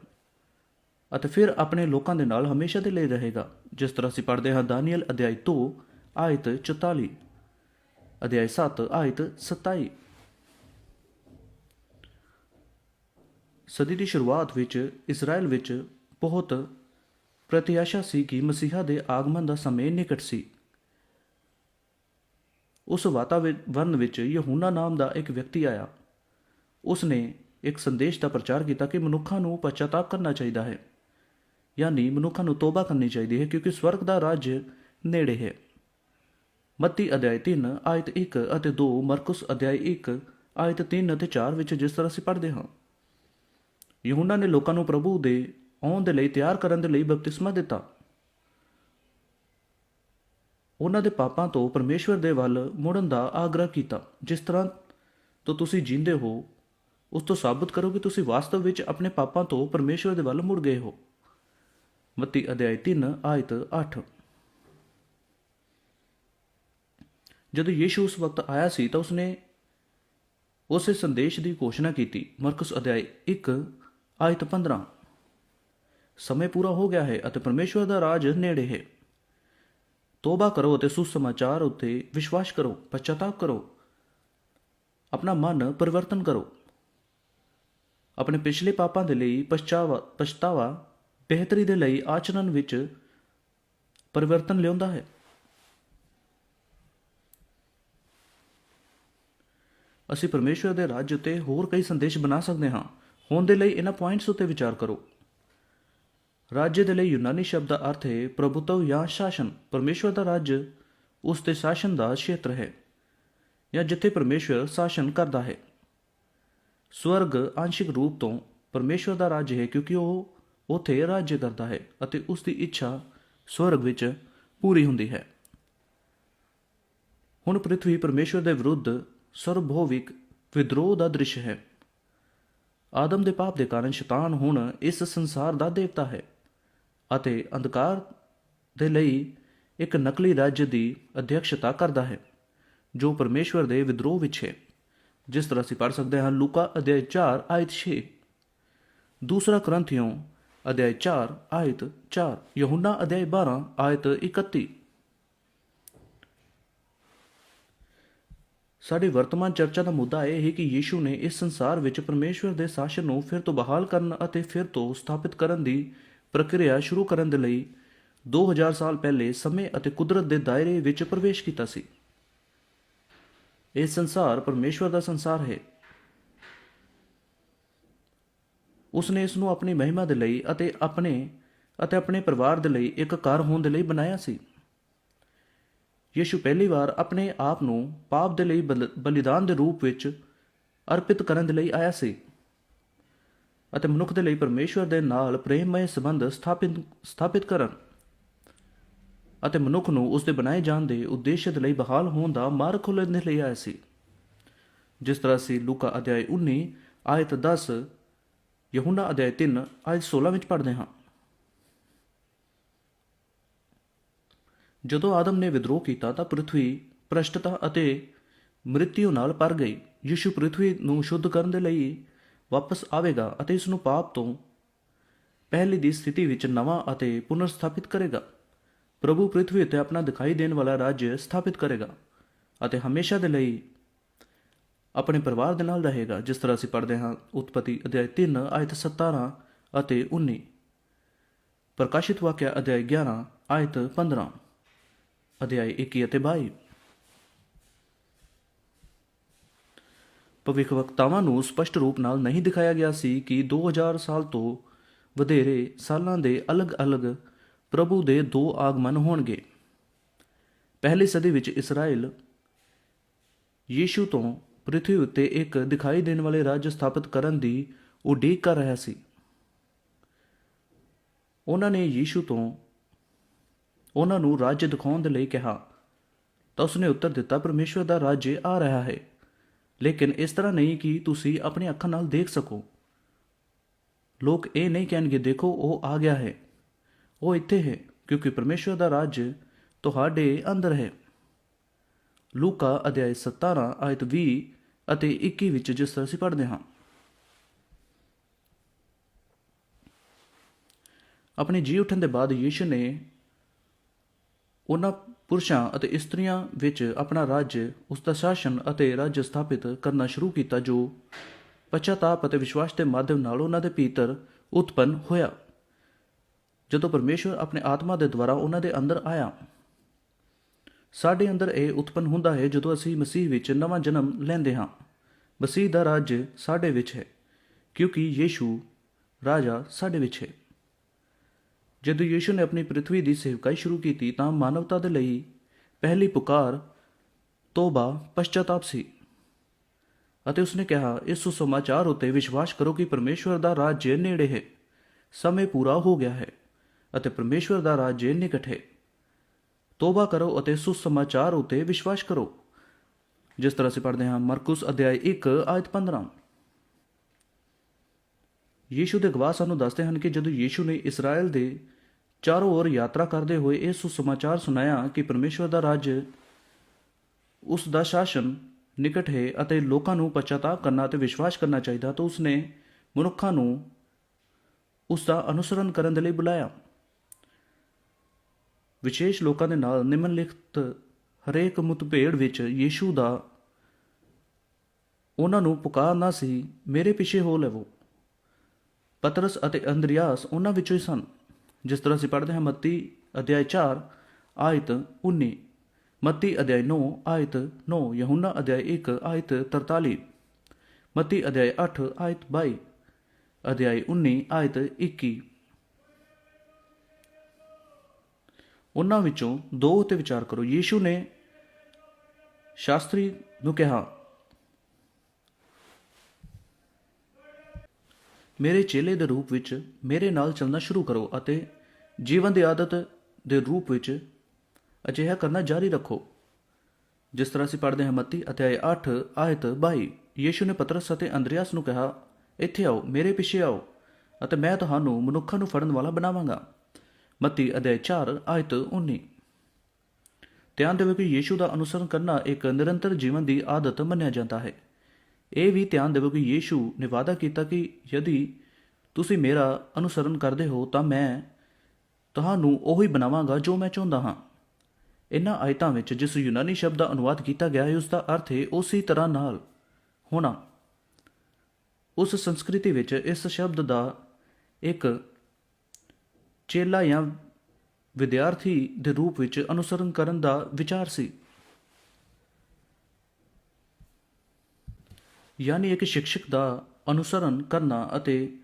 ਅਤੇ ਫਿਰ ਆਪਣੇ ਲੋਕਾਂ ਦੇ ਨਾਲ ਹਮੇਸ਼ਾ ਦੇ ਲਈ ਰਹੇਗਾ। ਜਿਸ ਤਰ੍ਹਾਂ ਅਸੀਂ ਪੜ੍ਹਦੇ ਹਾਂ, ਦਾਨੀਅਲ ਅਧਿਆਇ 2 ਆਇਤ 44 ਅਧਿਆਇ 7 ਆਇਤ 27 ਸਦੀ ਦੀ ਸ਼ੁਰੂਆਤ ਵਿੱਚ ਇਸਰਾਇਲ ਵਿੱਚ ਬਹੁਤ ਪ੍ਰਤਿਆਸ਼ਾ ਸੀ ਕਿ ਮਸੀਹਾ ਦੇ ਆਗਮਨ ਦਾ ਸਮੇਂ ਨਿਕਟ ਸੀ। ਉਸ ਵਾਤਾਵਰਣ ਵਿੱਚ ਯਹੂਨਾ ਨਾਮ ਦਾ ਇੱਕ ਵਿਅਕਤੀ ਆਇਆ। ਉਸ ਨੇ ਇੱਕ ਸੰਦੇਸ਼ ਦਾ ਪ੍ਰਚਾਰ ਕੀਤਾ ਕਿ ਮਨੁੱਖਾਂ ਨੂੰ ਪਛਤਾਪ ਕਰਨਾ ਚਾਹੀਦਾ ਹੈ, ਯਾਨੀ ਮਨੁੱਖਾਂ ਨੂੰ ਤੋਬਾ ਕਰਨੀ ਚਾਹੀਦੀ ਹੈ ਕਿਉਂਕਿ ਸਵਰਗ ਦਾ ਰਾਜ ਨੇੜੇ ਹੈ। ਮੱਤੀ ਅਧਿਆਇ 3 ਆਇਤ 1 ਅਤੇ 2 ਮਰਕਸ ਅਧਿਆਇ 1 ਆਇਤ 3 ਅਤੇ 4 ਵਿੱਚ ਜਿਸ ਤਰ੍ਹਾਂ ਅਸੀਂ ਪੜ੍ਹਦੇ ਹਾਂ ਯਹੂਨਾ ਨੇ ਲੋਕਾਂ ਨੂੰ ਪ੍ਰਭੂ ਦੇ ਆਉਣ ਦੇ ਲਈ ਤਿਆਰ ਕਰਨ ਦੇ ਲਈ ਬਪਤਿਸਮਾ ਦਿੱਤਾ। ਉਹਨਾਂ ਦੇ ਪਾਪਾਂ ਤੋਂ ਪਰਮੇਸ਼ਵਰ ਦੇ ਵੱਲ ਮੁੜਨ ਦਾ ਆਗ੍ਰਹ ਕੀਤਾ, ਜਿਸ ਤਰ੍ਹਾਂ ਤੋਂ ਤੁਸੀਂ ਜੀਂਦੇ ਹੋ ਉਸ ਤੋਂ ਸਾਬਤ ਕਰੋ ਕਿ ਤੁਸੀਂ ਵਾਸਤਵ ਵਿੱਚ ਆਪਣੇ ਪਾਪਾਂ ਤੋਂ ਪਰਮੇਸ਼ਵਰ ਦੇ ਵੱਲ ਮੁੜ ਗਏ ਹੋ। ਮਤੀ ਅਧਿਆਇ 3 ਆਇਤ 8 ਜਦੋਂ ਯੀਸ਼ੂ ਉਸ ਵਕਤ ਆਇਆ ਸੀ ਤਾਂ ਉਸਨੇ ਉਸੇ ਸੰਦੇਸ਼ ਦੀ ਘੋਸ਼ਣਾ ਕੀਤੀ। ਮਰਕਸ ਅਧਿਆਇ 1 ਆਇਤ 15 ਸਮੇਂ ਪੂਰਾ ਹੋ ਗਿਆ ਹੈ ਅਤੇ ਪਰਮੇਸ਼ਵਰ ਦਾ ਰਾਜ ਨੇੜੇ ਹੈ। ਤੋਬਾ ਕਰੋ ਅਤੇ ਸੁਸਮਾਚਾਰ ਉੱਤੇ ਵਿਸ਼ਵਾਸ ਕਰੋ ਪਛਤਾਪ ਕਰੋ। ਆਪਣਾ ਮਨ ਪਰਿਵਰਤਨ ਕਰੋ। ਆਪਣੇ ਪਿਛਲੇ ਪਾਪਾਂ ਦੇ ਲਈ ਪਛਤਾਵਾ ਪਛਤਾਵਾ ਬਿਹਤਰੀ ਦੇ ਲਈ ਆਚਰਣ ਵਿੱਚ ਪਰਿਵਰਤਨ ਲਿਆਉਂਦਾ ਹੈ। ਅਸੀਂ ਪਰਮੇਸ਼ਵਰ ਦੇ ਰਾਜ ਉੱਤੇ ਹੋਰ ਕਈ ਸੰਦੇਸ਼ ਬਣਾ ਸਕਦੇ ਹਾਂ। ਹੋਣ ਦੇ ਲਈ ਇਹਨਾਂ ਪੁਆਇੰਟਸ ਉੱਤੇ ਵਿਚਾਰ ਕਰੋ। ਰਾਜ ਦੇ ਲਈ ਯੂਨਾਨੀ ਸ਼ਬਦ ਦਾ ਅਰਥ ਹੈ ਪ੍ਰਭੁਤਵ ਜਾਂ ਸ਼ਾਸਨ। ਪਰਮੇਸ਼ਵਰ ਦਾ ਰਾਜ ਉਸ 'ਤੇ ਸ਼ਾਸਨ ਦਾ ਖੇਤਰ ਹੈ ਜਾਂ ਜਿੱਥੇ ਪਰਮੇਸ਼ਵਰ ਸ਼ਾਸਨ ਕਰਦਾ ਹੈ। ਸਵਰਗ ਆਂਸ਼ਿਕ ਰੂਪ ਤੋਂ ਪਰਮੇਸ਼ਵਰ ਦਾ ਰਾਜ ਹੈ ਕਿਉਂਕਿ ਉਹ ਉਥੇ ਰਾਜ ਕਰਦਾ ਹੈ ਅਤੇ ਉਸ ਦੀ ਇੱਛਾ ਸਵਰਗ ਵਿੱਚ ਪੂਰੀ ਹੁੰਦੀ ਹੈ। ਹੁਣ ਪ੍ਰithvi ਪਰਮੇਸ਼ਵਰ ਦੇ ਵਿਰੁੱਧ ਸਰਵਭੌਵਿਕ ਵਿਦਰੋਹ ਦਾ ਦ੍ਰਿਸ਼ ਹੈ। ਆਦਮ ਦੇ ਪਾਪ ਦੇ ਕਾਰਨ ਸ਼ੈਤਾਨ ਹੁਣ ਇਸ ਸੰਸਾਰ ਦਾ ਦੇਵਤਾ ਹੈ ਅਤੇ ਅੰਧਕਾਰ ਦੇ ਲਈ ਇੱਕ ਨਕਲੀ ਰਾਜ ਦੀ ਅਧਿਕਸ਼ਤਾ ਕਰਦਾ ਹੈ, ਜੋ ਪਰਮੇਸ਼ਵਰ ਦੇ ਵਿਦਰੋਹ ਵਿੱਚ ਹੈ। ਜਿਸ ਤਰ੍ਹਾਂ ਅਸੀਂ ਪੜ੍ਹ ਸਕਦੇ ਹਾਂ ਲੂਕਾ ਅਧਿਆਇ 4 ਆਇਤ 6 ਦੂਸਰਾ ਕਰੰਥੀਓ ਅਧਿਆਇ 4 ਆਇਤ 4 ਯਹੂਨਾ ਅਧਿਆਇ 12 ਆਇਤ 31 ਸਾਡੀ ਵਰਤਮਾਨ ਚਰਚਾ ਦਾ ਮੁੱਦਾ ਇਹ ਹੈ ਕਿ ਯੀਸ਼ੂ ਨੇ ਇਸ ਸੰਸਾਰ ਵਿੱਚ ਪਰਮੇਸ਼ਵਰ ਦੇ ਸ਼ਾਸਨ ਨੂੰ ਫਿਰ ਤੋਂ ਬਹਾਲ ਕਰਨ ਅਤੇ ਫਿਰ ਤੋਂ ਸਥਾਪਿਤ ਕਰਨ ਦੀ ਪ੍ਰਕਿਰਿਆ ਸ਼ੁਰੂ ਕਰਨ ਦੇ ਲਈ 2000 ਸਾਲ ਪਹਿਲੇ ਸਮੇਂ ਅਤੇ ਕੁਦਰਤ ਦੇ ਦਾਇਰੇ ਵਿੱਚ ਪ੍ਰਵੇਸ਼ ਕੀਤਾ ਸੀ। ਇਹ ਸੰਸਾਰ ਪਰਮੇਸ਼ਵਰ ਦਾ ਸੰਸਾਰ ਹੈ। ਉਸ ਨੇ ਇਸ ਨੂੰ ਆਪਣੀ ਮਹਿਮਾ ਦੇ ਲਈ ਅਤੇ ਆਪਣੇ ਅਤੇ ਆਪਣੇ ਪਰਿਵਾਰ ਦੇ ਲਈ ਇੱਕ ਘਰ ਹੋਣ ਦੇ ਲਈ ਬਣਾਇਆ ਸੀ। ਯੀਸ਼ੂ ਪਹਿਲੀ ਵਾਰ ਆਪਣੇ ਆਪ ਨੂੰ ਪਾਪ ਦੇ ਲਈ ਬਲ- ਬਲੀਦਾਨ ਦੇ ਰੂਪ ਵਿੱਚ ਅਰਪਿਤ ਕਰਨ ਦੇ ਲਈ ਆਇਆ ਸੀ ਅਤੇ ਮਨੁੱਖ ਦੇ ਲਈ ਪਰਮੇਸ਼ਵਰ ਦੇ ਨਾਲ ਪ੍ਰੇਮਮय ਸੰਬੰਧ ਸਥਾਪਿਤ ਸਥਾਪਿਤ ਕਰਨ। ਅਤੇ ਮਨੁੱਖ ਨੂੰ ਉਸ ਦੇ ਬਣਾਏ ਜਾਣ ਦੇ ਉਦੇਸ਼ ਦੇ ਲਈ ਬਹਾਲ ਹੋਣ ਦਾ ਮਾਰਗ ਖੋਲ੍ਹਣ ਦੇ ਲਈ ਆਇਆ ਸੀ। ਜਿਸ ਤਰ੍ਹਾਂ ਅਸੀਂ ਲੂਕਾ ਅਧਿਆਇ 19 ਆਇਤ 10 ਯਹੂਨਾ ਅਧਿਆਇ 3 ਆਇਤ 16 ਵਿੱਚ ਪੜ੍ਹਦੇ ਹਾਂ। ਜਦੋਂ ਆਦਮ ਨੇ ਵਿਦਰੋਹ ਕੀਤਾ ਤਾਂ ਪ੍ਰithvi ਭ੍ਰਸ਼ਟਤਾ ਅਤੇ ਮ੍ਰਿਤਿਉ ਨਾਲ ਭਰ ਗਈ। ਯਿਸੂ ਪ੍ਰithvi ਨੂੰ ਸ਼ੁੱਧ ਕਰਨ ਦੇ ਲਈ ਵਾਪਸ ਆਵੇਗਾ ਅਤੇ ਇਸ ਨੂੰ ਪਾਪ ਤੋਂ ਪਹਿਲੀ ਦੀ ਸਥਿਤੀ ਵਿੱਚ ਨਵਾਂ ਅਤੇ ਪੁਨਰ ਸਥਾਪਿਤ ਕਰੇਗਾ। ਪ੍ਰਭੂ ਪ੍ਰithvi ਉੱਤੇ ਆਪਣਾ ਦਿਖਾਈ ਦੇਣ ਵਾਲਾ ਰਾਜ ਸਥਾਪਿਤ ਕਰੇਗਾ ਅਤੇ ਹਮੇਸ਼ਾ ਦੇ ਲਈ ਆਪਣੇ ਪਰਿਵਾਰ ਦੇ ਨਾਲ ਰਹੇਗਾ, ਜਿਸ ਤਰ੍ਹਾਂ ਅਸੀਂ ਪੜ੍ਹਦੇ ਹਾਂ ਉਤਪਤੀ ਅਧਿਆਇ 3 ਆਇਤ 17 ਅਤੇ 19 ਪ੍ਰਕਾਸ਼ਿਤ ਵਾਕਿਆ ਅਧਿਆਇ 11 ਆਇਤ 15 ਅਧਿਆਇ 21 ਅਤੇ 22 ਭਵਿੱਖ ਵਕਤਾਵਾਂ ਨੂੰ ਸਪਸ਼ਟ ਰੂਪ ਨਾਲ ਨਹੀਂ ਦਿਖਾਇਆ ਗਿਆ ਸੀ ਕਿ 2000 ਸਾਲ ਤੋਂ ਵਧੇਰੇ ਸਾਲਾਂ ਦੇ ਅਲੱਗ-ਅਲੱਗ ਪ੍ਰਭੂ ਦੇ ਦੋ ਆਗਮਨ ਹੋਣਗੇ। ਪਹਿਲੀ ਸਦੀ ਵਿੱਚ ਇਸਰਾਇਲ ਯੀਸ਼ੂ ਤੋਂ ਪ੍ਰਿਥਵੀ ਉੱਤੇ ਇੱਕ ਦਿਖਾਈ ਦੇਣ ਵਾਲੇ ਰਾਜ ਸਥਾਪਿਤ ਕਰਨ ਦੀ ਉਡੀਕ ਕਰ ਰਿਹਾ ਸੀ। ਉਹਨਾਂ ਨੇ ਯੀਸ਼ੂ ਤੋਂ ਉਹਨਾਂ ਨੂੰ ਰਾਜ ਦਿਖਾਉਣ ਦੇ ਲਈ ਕਿਹਾ, ਤਾਂ ਉਸਨੇ ਉੱਤਰ ਦਿੱਤਾ, ਪਰਮੇਸ਼ਵਰ ਦਾ ਰਾਜ ਆ ਰਿਹਾ ਹੈ, ਲੇਕਿਨ ਇਸ ਤਰ੍ਹਾਂ ਨਹੀਂ ਕਿ ਤੁਸੀਂ ਆਪਣੀ ਅੱਖਾਂ ਨਾਲ ਦੇਖ ਸਕੋ। ਲੋਕ ਇਹ ਨਹੀਂ ਕਹਿਣਗੇ, ਦੇਖੋ, ਉਹ ਆ ਗਿਆ ਹੈ। ਉਹ ਇੱਥੇ ਹੈ, ਕਿਉਂਕਿ ਪਰਮੇਸ਼ਵਰ ਦਾ ਰਾਜ ਤੁਹਾਡੇ ਅੰਦਰ ਹੈ। ਲੂਕਾ ਅਧਿਆਇ 17 ਆਇਤ 20 ਅਤੇ 21 ਵਿੱਚ ਜਿਸ ਤਰ੍ਹਾਂ ਅਸੀਂ ਪੜ੍ਹਦੇ ਹਾਂ। ਆਪਣੇ ਜੀ ਉੱਠਣ ਦੇ ਬਾਅਦ ਯੀਸ਼ੂ ਨੇ ਉਹਨਾਂ ਪੁਰਸ਼ਾਂ ਅਤੇ ਇਸਤਰੀਆਂ ਵਿੱਚ ਆਪਣਾ ਰਾਜ, ਉਸ ਦਾ ਸ਼ਾਸਨ ਅਤੇ ਰਾਜ ਸਥਾਪਿਤ ਕਰਨਾ ਸ਼ੁਰੂ ਕੀਤਾ, ਜੋ ਪਛਤਾਪ ਅਤੇ ਵਿਸ਼ਵਾਸ ਦੇ ਮਾਧਿਅਮ ਨਾਲ ਉਹਨਾਂ ਦੇ ਭੀਤਰ ਉਤਪੰਨ ਹੋਇਆ। ਜਦੋਂ ਪਰਮੇਸ਼ਵਰ ਆਪਣੇ ਆਤਮਾ ਦੇ ਦੁਆਰਾ ਉਹਨਾਂ ਦੇ ਅੰਦਰ ਆਇਆ, ਸਾਡੇ ਅੰਦਰ ਇਹ ਉਤਪੰਨ ਹੁੰਦਾ ਹੈ ਜਦੋਂ ਅਸੀਂ ਮਸੀਹ ਵਿੱਚ ਨਵਾਂ ਜਨਮ ਲੈਂਦੇ ਹਾਂ। ਮਸੀਹ ਦਾ ਰਾਜ ਸਾਡੇ ਵਿੱਚ ਹੈ, ਕਿਉਂਕਿ ਯੀਸ਼ੂ ਰਾਜਾ ਸਾਡੇ ਵਿੱਚ ਹੈ। ਜਦੋਂ ਯੀਸ਼ੂ ਨੇ ਆਪਣੀ ਪ੍ਰithvi ਦੀ ਸੇਵਕਾਈ ਸ਼ੁਰੂ ਕੀਤੀ, ਤਾਂ ਮਾਨਵਤਾ ਦੇ ਲਈ ਪਹਿਲੀ ਪੁਕਾਰ ਤੋਬਾ ਪਛਤਾਪ ਸੀ ਅਤੇ ਉਸਨੇ ਕਿਹਾ, ਇਸ ਸੁਸਮਾਚਾਰ ਉਤੇ ਵਿਸ਼ਵਾਸ ਕਰੋ ਕਿ ਪਰਮੇਸ਼ਵਰ ਦਾ ਰਾਜ ਨੇੜੇ ਹੈ, ਸਮੇਂ ਪੂਰਾ ਹੋ ਗਿਆ ਹੈ। ਅਤੇ ਪਰਮੇਸ਼ਵਰ ਦਾ ਰਾਜ ਨਿਕਟ ਹੈ ਤੋਬਾ ਕਰੋ ਅਤੇ ਸੁਸਮਾਚਾਰ ਉਤੇ ਵਿਸ਼ਵਾਸ ਕਰੋ। ਜਿਸ ਤਰ੍ਹਾਂ ਅਸੀਂ ਪੜ੍ਹਦੇ ਹਾਂ ਮਰਕੁਸ ਅਧਿਆਇ 1 ਆਇਤ 15 ਯੀਸ਼ੂ ਦੇ ਗਵਾਹ ਸਾਨੂੰ ਦੱਸਦੇ ਹਨ ਕਿ ਜਦੋਂ ਯੀਸ਼ੂ ਨੇ ਇਸਰਾਇਲ ਦੇ ਚਾਰੋਂ ओर ਯਾਤਰਾ ਕਰਦੇ ਹੋਏ ਇਹ ਸੁਸਮਾਚਾਰ ਸੁਣਾਇਆ ਕਿ ਪਰਮੇਸ਼ਵਰ ਦਾ ਰਾਜ ਉਸ ਦਾ ਸ਼ਾਸਨ ਨਿਕਟ ਹੈ ਅਤੇ ਲੋਕਾਂ ਨੂੰ ਪਛਤਾਪ ਕਰਨਾ ਤੇ ਵਿਸ਼ਵਾਸ ਕਰਨਾ ਚਾਹੀਦਾ, ਤਾਂ ਉਸਨੇ ਮਨੁੱਖਾਂ ਨੂੰ ਉਸ ਦਾ ਅਨੁਸਰਨ ਕਰਨ ਦੇ ਲਈ ਬੁਲਾਇਆ। ਵਿਸ਼ੇਸ਼ ਲੋਕਾਂ ਦੇ ਨਾਲ ਨਿਮਨਲਿਖਤ ਹਰੇਕ ਮੁਤਭੇੜ ਵਿੱਚ ਯੀਸ਼ੂ ਦਾ ਉਹਨਾਂ ਨੂੰ ਪੁਕਾਰਨਾ ਸੀ, ਮੇਰੇ ਪਿੱਛੇ ਹੋ ਲਵੋ। ਪਤਰਸ ਅਤੇ ਅੰਦਰੀਆਸ ਉਹਨਾਂ ਵਿੱਚੋਂ ਹੀ ਸਨ। ਜਿਸ ਤਰ੍ਹਾਂ ਅਸੀਂ ਪੜ੍ਹਦੇ ਹਾਂ, ਮੱਤੀ ਅਧਿਆਇ 4 ਆਇਤ 19 ਮੱਤੀ ਅਧਿਆਇ 9 ਆਇਤ 9 ਯਹੂਨਾ ਅਧਿਆਇ 1 ਆਇਤ 43 ਮੱਤੀ ਅਧਿਆਇ 8 ਆਇਤ 22 ਅਧਿਆਇ 19 ਆਇਤ 21 ਉਹਨਾਂ ਵਿੱਚੋਂ ਦੋ ਉਤੇ ਵਿਚਾਰ ਕਰੋ। ਯੀਸ਼ੂ ਨੇ ਸ਼ਾਸਤਰੀ ਨੂੰ ਕਿਹਾ, ਮੇਰੇ ਚੇਲੇ ਦੇ ਰੂਪ ਵਿੱਚ ਮੇਰੇ ਨਾਲ ਚੱਲਣਾ ਸ਼ੁਰੂ ਕਰੋ ਅਤੇ ਜੀਵਨ ਦੀ ਆਦਤ ਦੇ ਰੂਪ ਵਿੱਚ ਅਜਿਹਾ ਕਰਨਾ ਜਾਰੀ ਰੱਖੋ। ਜਿਸ ਤਰ੍ਹਾਂ ਅਸੀਂ ਪੜ੍ਹਦੇ ਹਾਂ ਮੱਤੀ ਅਧਿਆਇ 8 ਆਇਤ 22 ਯੀਸ਼ੂ ਨੇ ਪਤਰਸ ਅਤੇ ਅੰਦਰੀਆਸ ਨੂੰ ਕਿਹਾ, ਇੱਥੇ ਆਓ, ਮੇਰੇ ਪਿੱਛੇ ਆਓ ਅਤੇ ਮੈਂ ਤੁਹਾਨੂੰ ਮਨੁੱਖਾਂ ਨੂੰ ਫੜਨ ਵਾਲਾ ਬਣਾਵਾਂਗਾ। ਮੱਤੀ ਅਧਿਆਇ 4 ਆਇਤ 19 ਧਿਆਨ ਦੇਵੋ ਕਿ ਯੀਸ਼ੂ ਦਾ ਅਨੁਸਰਣ ਕਰਨਾ ਇੱਕ ਨਿਰੰਤਰ ਜੀਵਨ ਦੀ ਆਦਤ ਮੰਨਿਆ ਜਾਂਦਾ ਹੈ। ਇਹ ਵੀ ਧਿਆਨ ਦੇਵੋ ਕਿ ਯੀਸ਼ੂ ਨੇ ਵਾਅਦਾ ਕੀਤਾ ਕਿ ਯਦि ਤੁਸੀਂ ਮੇਰਾ ਅਨੁਸਰਨ ਕਰਦੇ ਹੋ ਤਾਂ ਮੈਂ ਤੁਹਾਨੂੰ ਉਹੀ ਬਣਾਵਾਂਗਾ ਜੋ ਮੈਂ ਚਾਹੁੰਦਾ ਹਾਂ। ਇਨ੍ਹਾਂ ਆਇਤਾਂ ਵਿੱਚ ਜਿਸ ਯੂਨਾਨੀ ਸ਼ਬਦ ਦਾ ਅਨੁਵਾਦ ਕੀਤਾ ਗਿਆ ਹੈ ਉਸ ਦਾ ਅਰਥ ਹੈ ਉਸੇ ਤਰ੍ਹਾਂ ਨਾਲ ਹੋਣਾ। ਉਸ ਸੰਸਕ੍ਰਿਤੀ ਵਿੱਚ ਇਸ ਸ਼ਬਦ ਦਾ ਇੱਕ ਚੇਲਾ ਜਾਂ ਵਿਦਿਆਰਥੀ ਦੇ ਰੂਪ ਵਿੱਚ ਅਨੁਸਰਣ ਕਰਨ ਦਾ ਵਿਚਾਰ ਸੀ। ਯਾਨੀ ਇੱਕ ਸ਼ਿਕਸ਼ਕ ਦਾ ਅਨੁਸਰਨ ਕਰਨਾ ਅਤੇ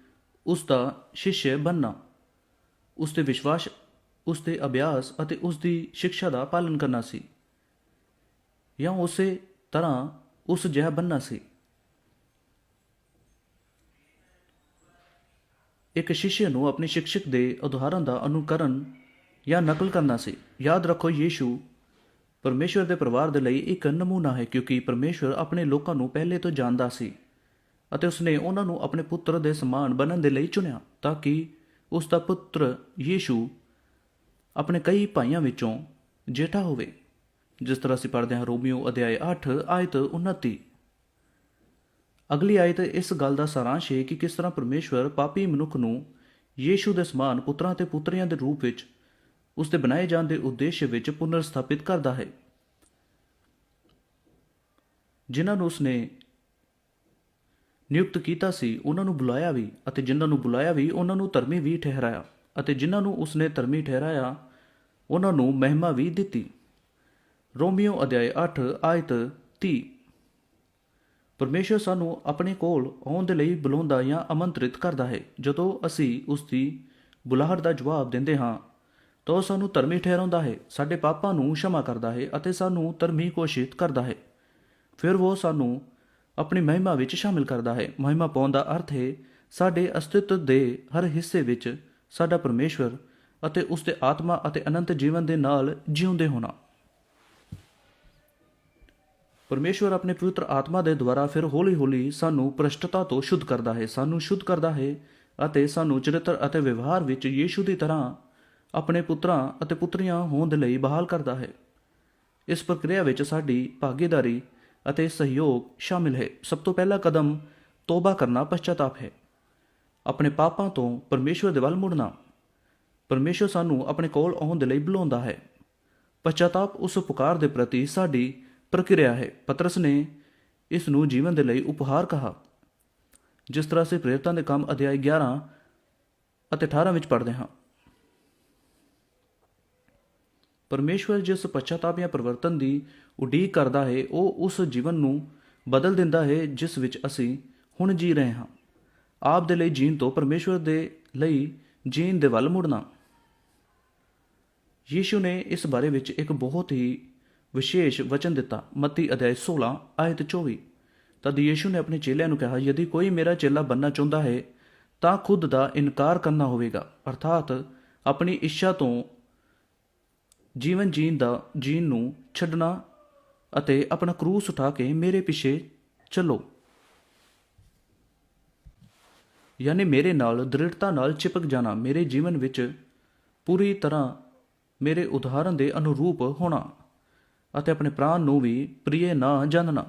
ਉਸ ਦਾ ਸ਼ਿਸ਼ਯ ਬਣਨਾ, ਉਸ ਦੇ ਵਿਸ਼ਵਾਸ, ਉਸ ਦੇ ਅਭਿਆਸ ਅਤੇ ਉਸ ਦੀ ਸਿੱਖਿਆ ਦਾ ਪਾਲਨ ਕਰਨਾ ਸੀ ਜਾਂ ਉਸੇ ਤਰ੍ਹਾਂ ਉਸ ਜਿਹਾ ਬਣਨਾ ਸੀ। ਇੱਕ ਸ਼ਿਸ਼ੇ ਨੂੰ ਆਪਣੇ ਸ਼ਿਕਸ਼ਕ ਦੇ ਉਦਾਹਰਣ ਦਾ ਅਨੁਕਰਨ ਜਾਂ ਨਕਲ ਕਰਨਾ ਸੀ। ਯਾਦ ਰੱਖੋ, ਯੀਸ਼ੂ ਪਰਮੇਸ਼ਵਰ ਦੇ ਪਰਿਵਾਰ ਦੇ ਲਈ ਇੱਕ ਨਮੂਨਾ ਹੈ, ਕਿਉਂਕਿ ਪਰਮੇਸ਼ਵਰ ਆਪਣੇ ਲੋਕਾਂ ਨੂੰ ਪਹਿਲੇ ਤੋਂ ਜਾਣਦਾ ਸੀ ਅਤੇ ਉਸਨੇ ਉਹਨਾਂ ਨੂੰ ਆਪਣੇ ਪੁੱਤਰ ਦੇ ਸਮਾਨ ਬਣਨ ਦੇ ਲਈ ਚੁਣਿਆ ਤਾਂ ਕਿ ਉਸ ਦਾ ਪੁੱਤਰ ਯੀਸ਼ੂ ਆਪਣੇ ਕਈ ਭਾਈਆਂ ਵਿੱਚੋਂ ਜੇਠਾ ਹੋਵੇ। ਜਿਸ ਤਰ੍ਹਾਂ ਅਸੀਂ ਪੜ੍ਹਦੇ ਹਾਂ ਰੋਮੀਓ ਅਧਿਆਇ 8 ਆਇਤ 29 ਅਗਲੀ ਆਇਤ ਇਸ ਗੱਲ ਦਾ ਸਾਰਾਂਸ਼ ਹੈ ਕਿ ਕਿਸ ਤਰ੍ਹਾਂ ਪਰਮੇਸ਼ਵਰ ਪਾਪੀ ਮਨੁੱਖ ਨੂੰ ਯੀਸ਼ੂ ਦੇ ਸਮਾਨ ਪੁੱਤਰਾਂ ਤੇ ਪੁੱਤਰੀਆਂ ਦੇ ਰੂਪ ਵਿੱਚ, ਉਸ ਦੇ ਬਣਾਏ ਜਾਣ ਦੇ ਉਦੇਸ਼ ਵਿੱਚ ਪੁਨਰ ਸਥਾਪਿਤ ਕਰਦਾ ਹੈ। ਜਿਨ੍ਹਾਂ ਨੂੰ ਉਸਨੇ ਨਿਯੁਕਤ ਕੀਤਾ ਸੀ, ਉਹਨਾਂ ਨੂੰ ਬੁਲਾਇਆ ਵੀ ਅਤੇ ਜਿਨ੍ਹਾਂ ਨੂੰ ਬੁਲਾਇਆ ਵੀ, ਉਹਨਾਂ ਨੂੰ ਧਰਮੀ ਵੀ ਠਹਿਰਾਇਆ ਅਤੇ ਜਿਨ੍ਹਾਂ ਨੂੰ ਉਸਨੇ ਧਰਮੀ ਠਹਿਰਾਇਆ, ਉਹਨਾਂ ਨੂੰ ਮਹਿਮਾ ਵੀ ਦਿੱਤੀ। ਰੋਮੀਓ ਅਧਿਆਇ 8 ਆਇਤ 30 ਪਰਮੇਸ਼ਰ ਸਾਨੂੰ ਆਪਣੇ ਕੋਲ ਆਉਣ ਦੇ ਲਈ ਬੁਲਾਉਂਦਾ ਜਾਂ ਆਮੰਤਰਿਤ ਕਰਦਾ ਹੈ। ਜਦੋਂ ਅਸੀਂ ਉਸ ਦੀ ਬੁਲਾਹਟ ਦਾ ਜਵਾਬ ਦਿੰਦੇ ਹਾਂ, ਤਾਂ ਉਹ ਸਾਨੂੰ ਧਰਮੀ ਠਹਿਰਾਉਂਦਾ ਹੈ, ਸਾਡੇ ਪਾਪਾਂ ਨੂੰ ਸ਼ਮਾ ਕਰਦਾ ਹੈ ਅਤੇ ਸਾਨੂੰ ਧਰਮੀ ਘੋਸ਼ਿਤ ਕਰਦਾ ਹੈ। ਫਿਰ ਉਹ ਸਾਨੂੰ ਆਪਣੀ ਮਹਿਮਾ ਵਿੱਚ ਸ਼ਾਮਿਲ ਕਰਦਾ ਹੈ। ਮਹਿਮਾ ਪਾਉਣ ਦਾ ਅਰਥ ਹੈ, ਸਾਡੇ ਅਸਤਿਤਵ ਦੇ ਹਰ ਹਿੱਸੇ ਵਿੱਚ ਸਾਡਾ ਪਰਮੇਸ਼ਵਰ ਅਤੇ ਉਸ ਦੇ ਆਤਮਾ ਅਤੇ ਅਨੰਤ ਜੀਵਨ ਦੇ ਨਾਲ ਜਿਉਂਦੇ ਹੋਣਾ। ਪਰਮੇਸ਼ਵਰ ਆਪਣੇ ਪਵਿੱਤਰ ਆਤਮਾ ਦੇ ਦੁਆਰਾ ਫਿਰ ਹੌਲੀ-ਹੌਲੀ ਸਾਨੂੰ ਭ੍ਰਿਸ਼ਟਤਾ ਤੋਂ ਸ਼ੁੱਧ ਕਰਦਾ ਹੈ, ਸਾਨੂੰ ਸ਼ੁੱਧ ਕਰਦਾ ਹੈ ਅਤੇ ਸਾਨੂੰ ਚਰਿੱਤਰ ਅਤੇ ਵਿਵਹਾਰ ਵਿੱਚ ਯੀਸ਼ੂ ਦੀ ਤਰ੍ਹਾਂ ਆਪਣੇ ਪੁੱਤਰਾਂ ਅਤੇ ਪੁੱਤਰੀਆਂ ਹੋਣ ਦੇ ਲਈ ਬਹਾਲ ਕਰਦਾ ਹੈ। ਇਸ ਪ੍ਰਕਿਰਿਆ ਵਿੱਚ ਸਾਡੀ ਭਾਗੀਦਾਰੀ ਅਤੇ ਸਹਿਯੋਗ ਸ਼ਾਮਿਲ ਹੈ। ਸਭ ਤੋਂ ਪਹਿਲਾ ਕਦਮ ਤੋਬਾ ਕਰਨਾ ਪਛਤਾਪ ਹੈ। ਆਪਣੇ ਪਾਪਾਂ ਤੋਂ ਪਰਮੇਸ਼ਵਰ ਦੇ ਵੱਲ ਮੁੜਨਾ। ਪਰਮੇਸ਼ਵਰ ਸਾਨੂੰ ਆਪਣੇ ਕੋਲ ਆਉਣ ਦੇ ਲਈ ਬੁਲਾਉਂਦਾ ਹੈ। ਪਛਤਾਪ ਉਸ ਪੁਕਾਰ ਦੇ ਪ੍ਰਤੀ ਸਾਡੀ ਪ੍ਰਕਿਰਿਆ ਹੈ। ਪਤਰਸ ਨੇ ਇਸ ਨੂੰ ਜੀਵਨ ਦੇ ਲਈ ਉਪਹਾਰ ਕਹਾ। ਜਿਸ ਤਰ੍ਹਾਂ ਅਸੀਂ ਪ੍ਰੇਰਿਤਾਂ ਦੇ ਕੰਮ ਅਧਿਆਇ 11 ਅਤੇ 18 ਵਿੱਚ ਪੜ੍ਹਦੇ ਹਾਂ। ਪਰਮੇਸ਼ਵਰ ਜਿਸ ਪਛਤਾਪ ਜਾਂ ਪਰਿਵਰਤਨ ਦੀ ਉਡੀਕ ਕਰਦਾ ਹੈ, ਉਹ ਉਸ ਜੀਵਨ ਨੂੰ ਬਦਲ ਦਿੰਦਾ ਹੈ, ਜਿਸ ਵਿੱਚ ਅਸੀਂ ਹੁਣ ਜੀ ਰਹੇ ਹਾਂ। ਆਪ ਦੇ ਲਈ ਜੀਣ ਤੋਂ ਪਰਮੇਸ਼ਵਰ ਦੇ ਲਈ ਜੀਣ ਦੇ ਵੱਲ ਮੁੜਨਾ। ਯੀਸ਼ੂ ਨੇ ਇਸ ਬਾਰੇ ਵਿੱਚ ਇੱਕ ਬਹੁਤ ਹੀ ਵਿਸ਼ੇਸ਼ ਵਚਨ ਦਿੱਤਾ। ਮੱਤੀ ਅਧਿਆਇ 16 ਆਇਤ 24 ਤਦ ਯੀਸ਼ੂ ਨੇ ਆਪਣੇ ਚੇਲਿਆਂ ਨੂੰ ਕਿਹਾ, ਯਦि ਕੋਈ ਮੇਰਾ ਚੇਲਾ ਬੰਨਣਾ ਚਾਹੁੰਦਾ ਹੈ, ਤਾਂ ਖੁਦ ਦਾ ਇਨਕਾਰ ਕਰਨਾ ਹੋਵੇਗਾ। ਅਰਥਾਤ ਆਪਣੀ ਇੱਛਾ ਤੋਂ ਜੀਵਨ ਜੀਣ ਦਾ, ਜੀਣ ਨੂੰ ਛੱਡਣਾ ਅਤੇ ਆਪਣਾ ਕਰੂਸ ਉਠਾ ਕੇ ਮੇਰੇ ਪਿੱਛੇ ਚੱਲੋ। ਯਾਨੀ ਮੇਰੇ ਨਾਲ ਦ੍ਰਿੜਤਾ ਨਾਲ ਚਿਪਕ ਜਾਣਾ, ਮੇਰੇ ਜੀਵਨ ਵਿੱਚ ਪੂਰੀ ਤਰ੍ਹਾਂ ਮੇਰੇ ਉਦਾਹਰਨ ਦੇ ਅਨੁਰੂਪ ਹੋਣਾ। ਅਤੇ ਆਪਣੇ ਪ੍ਰਾਣ ਨੂੰ ਵੀ ਪ੍ਰਿਯ ਨਾ ਜਾਣਨਾ।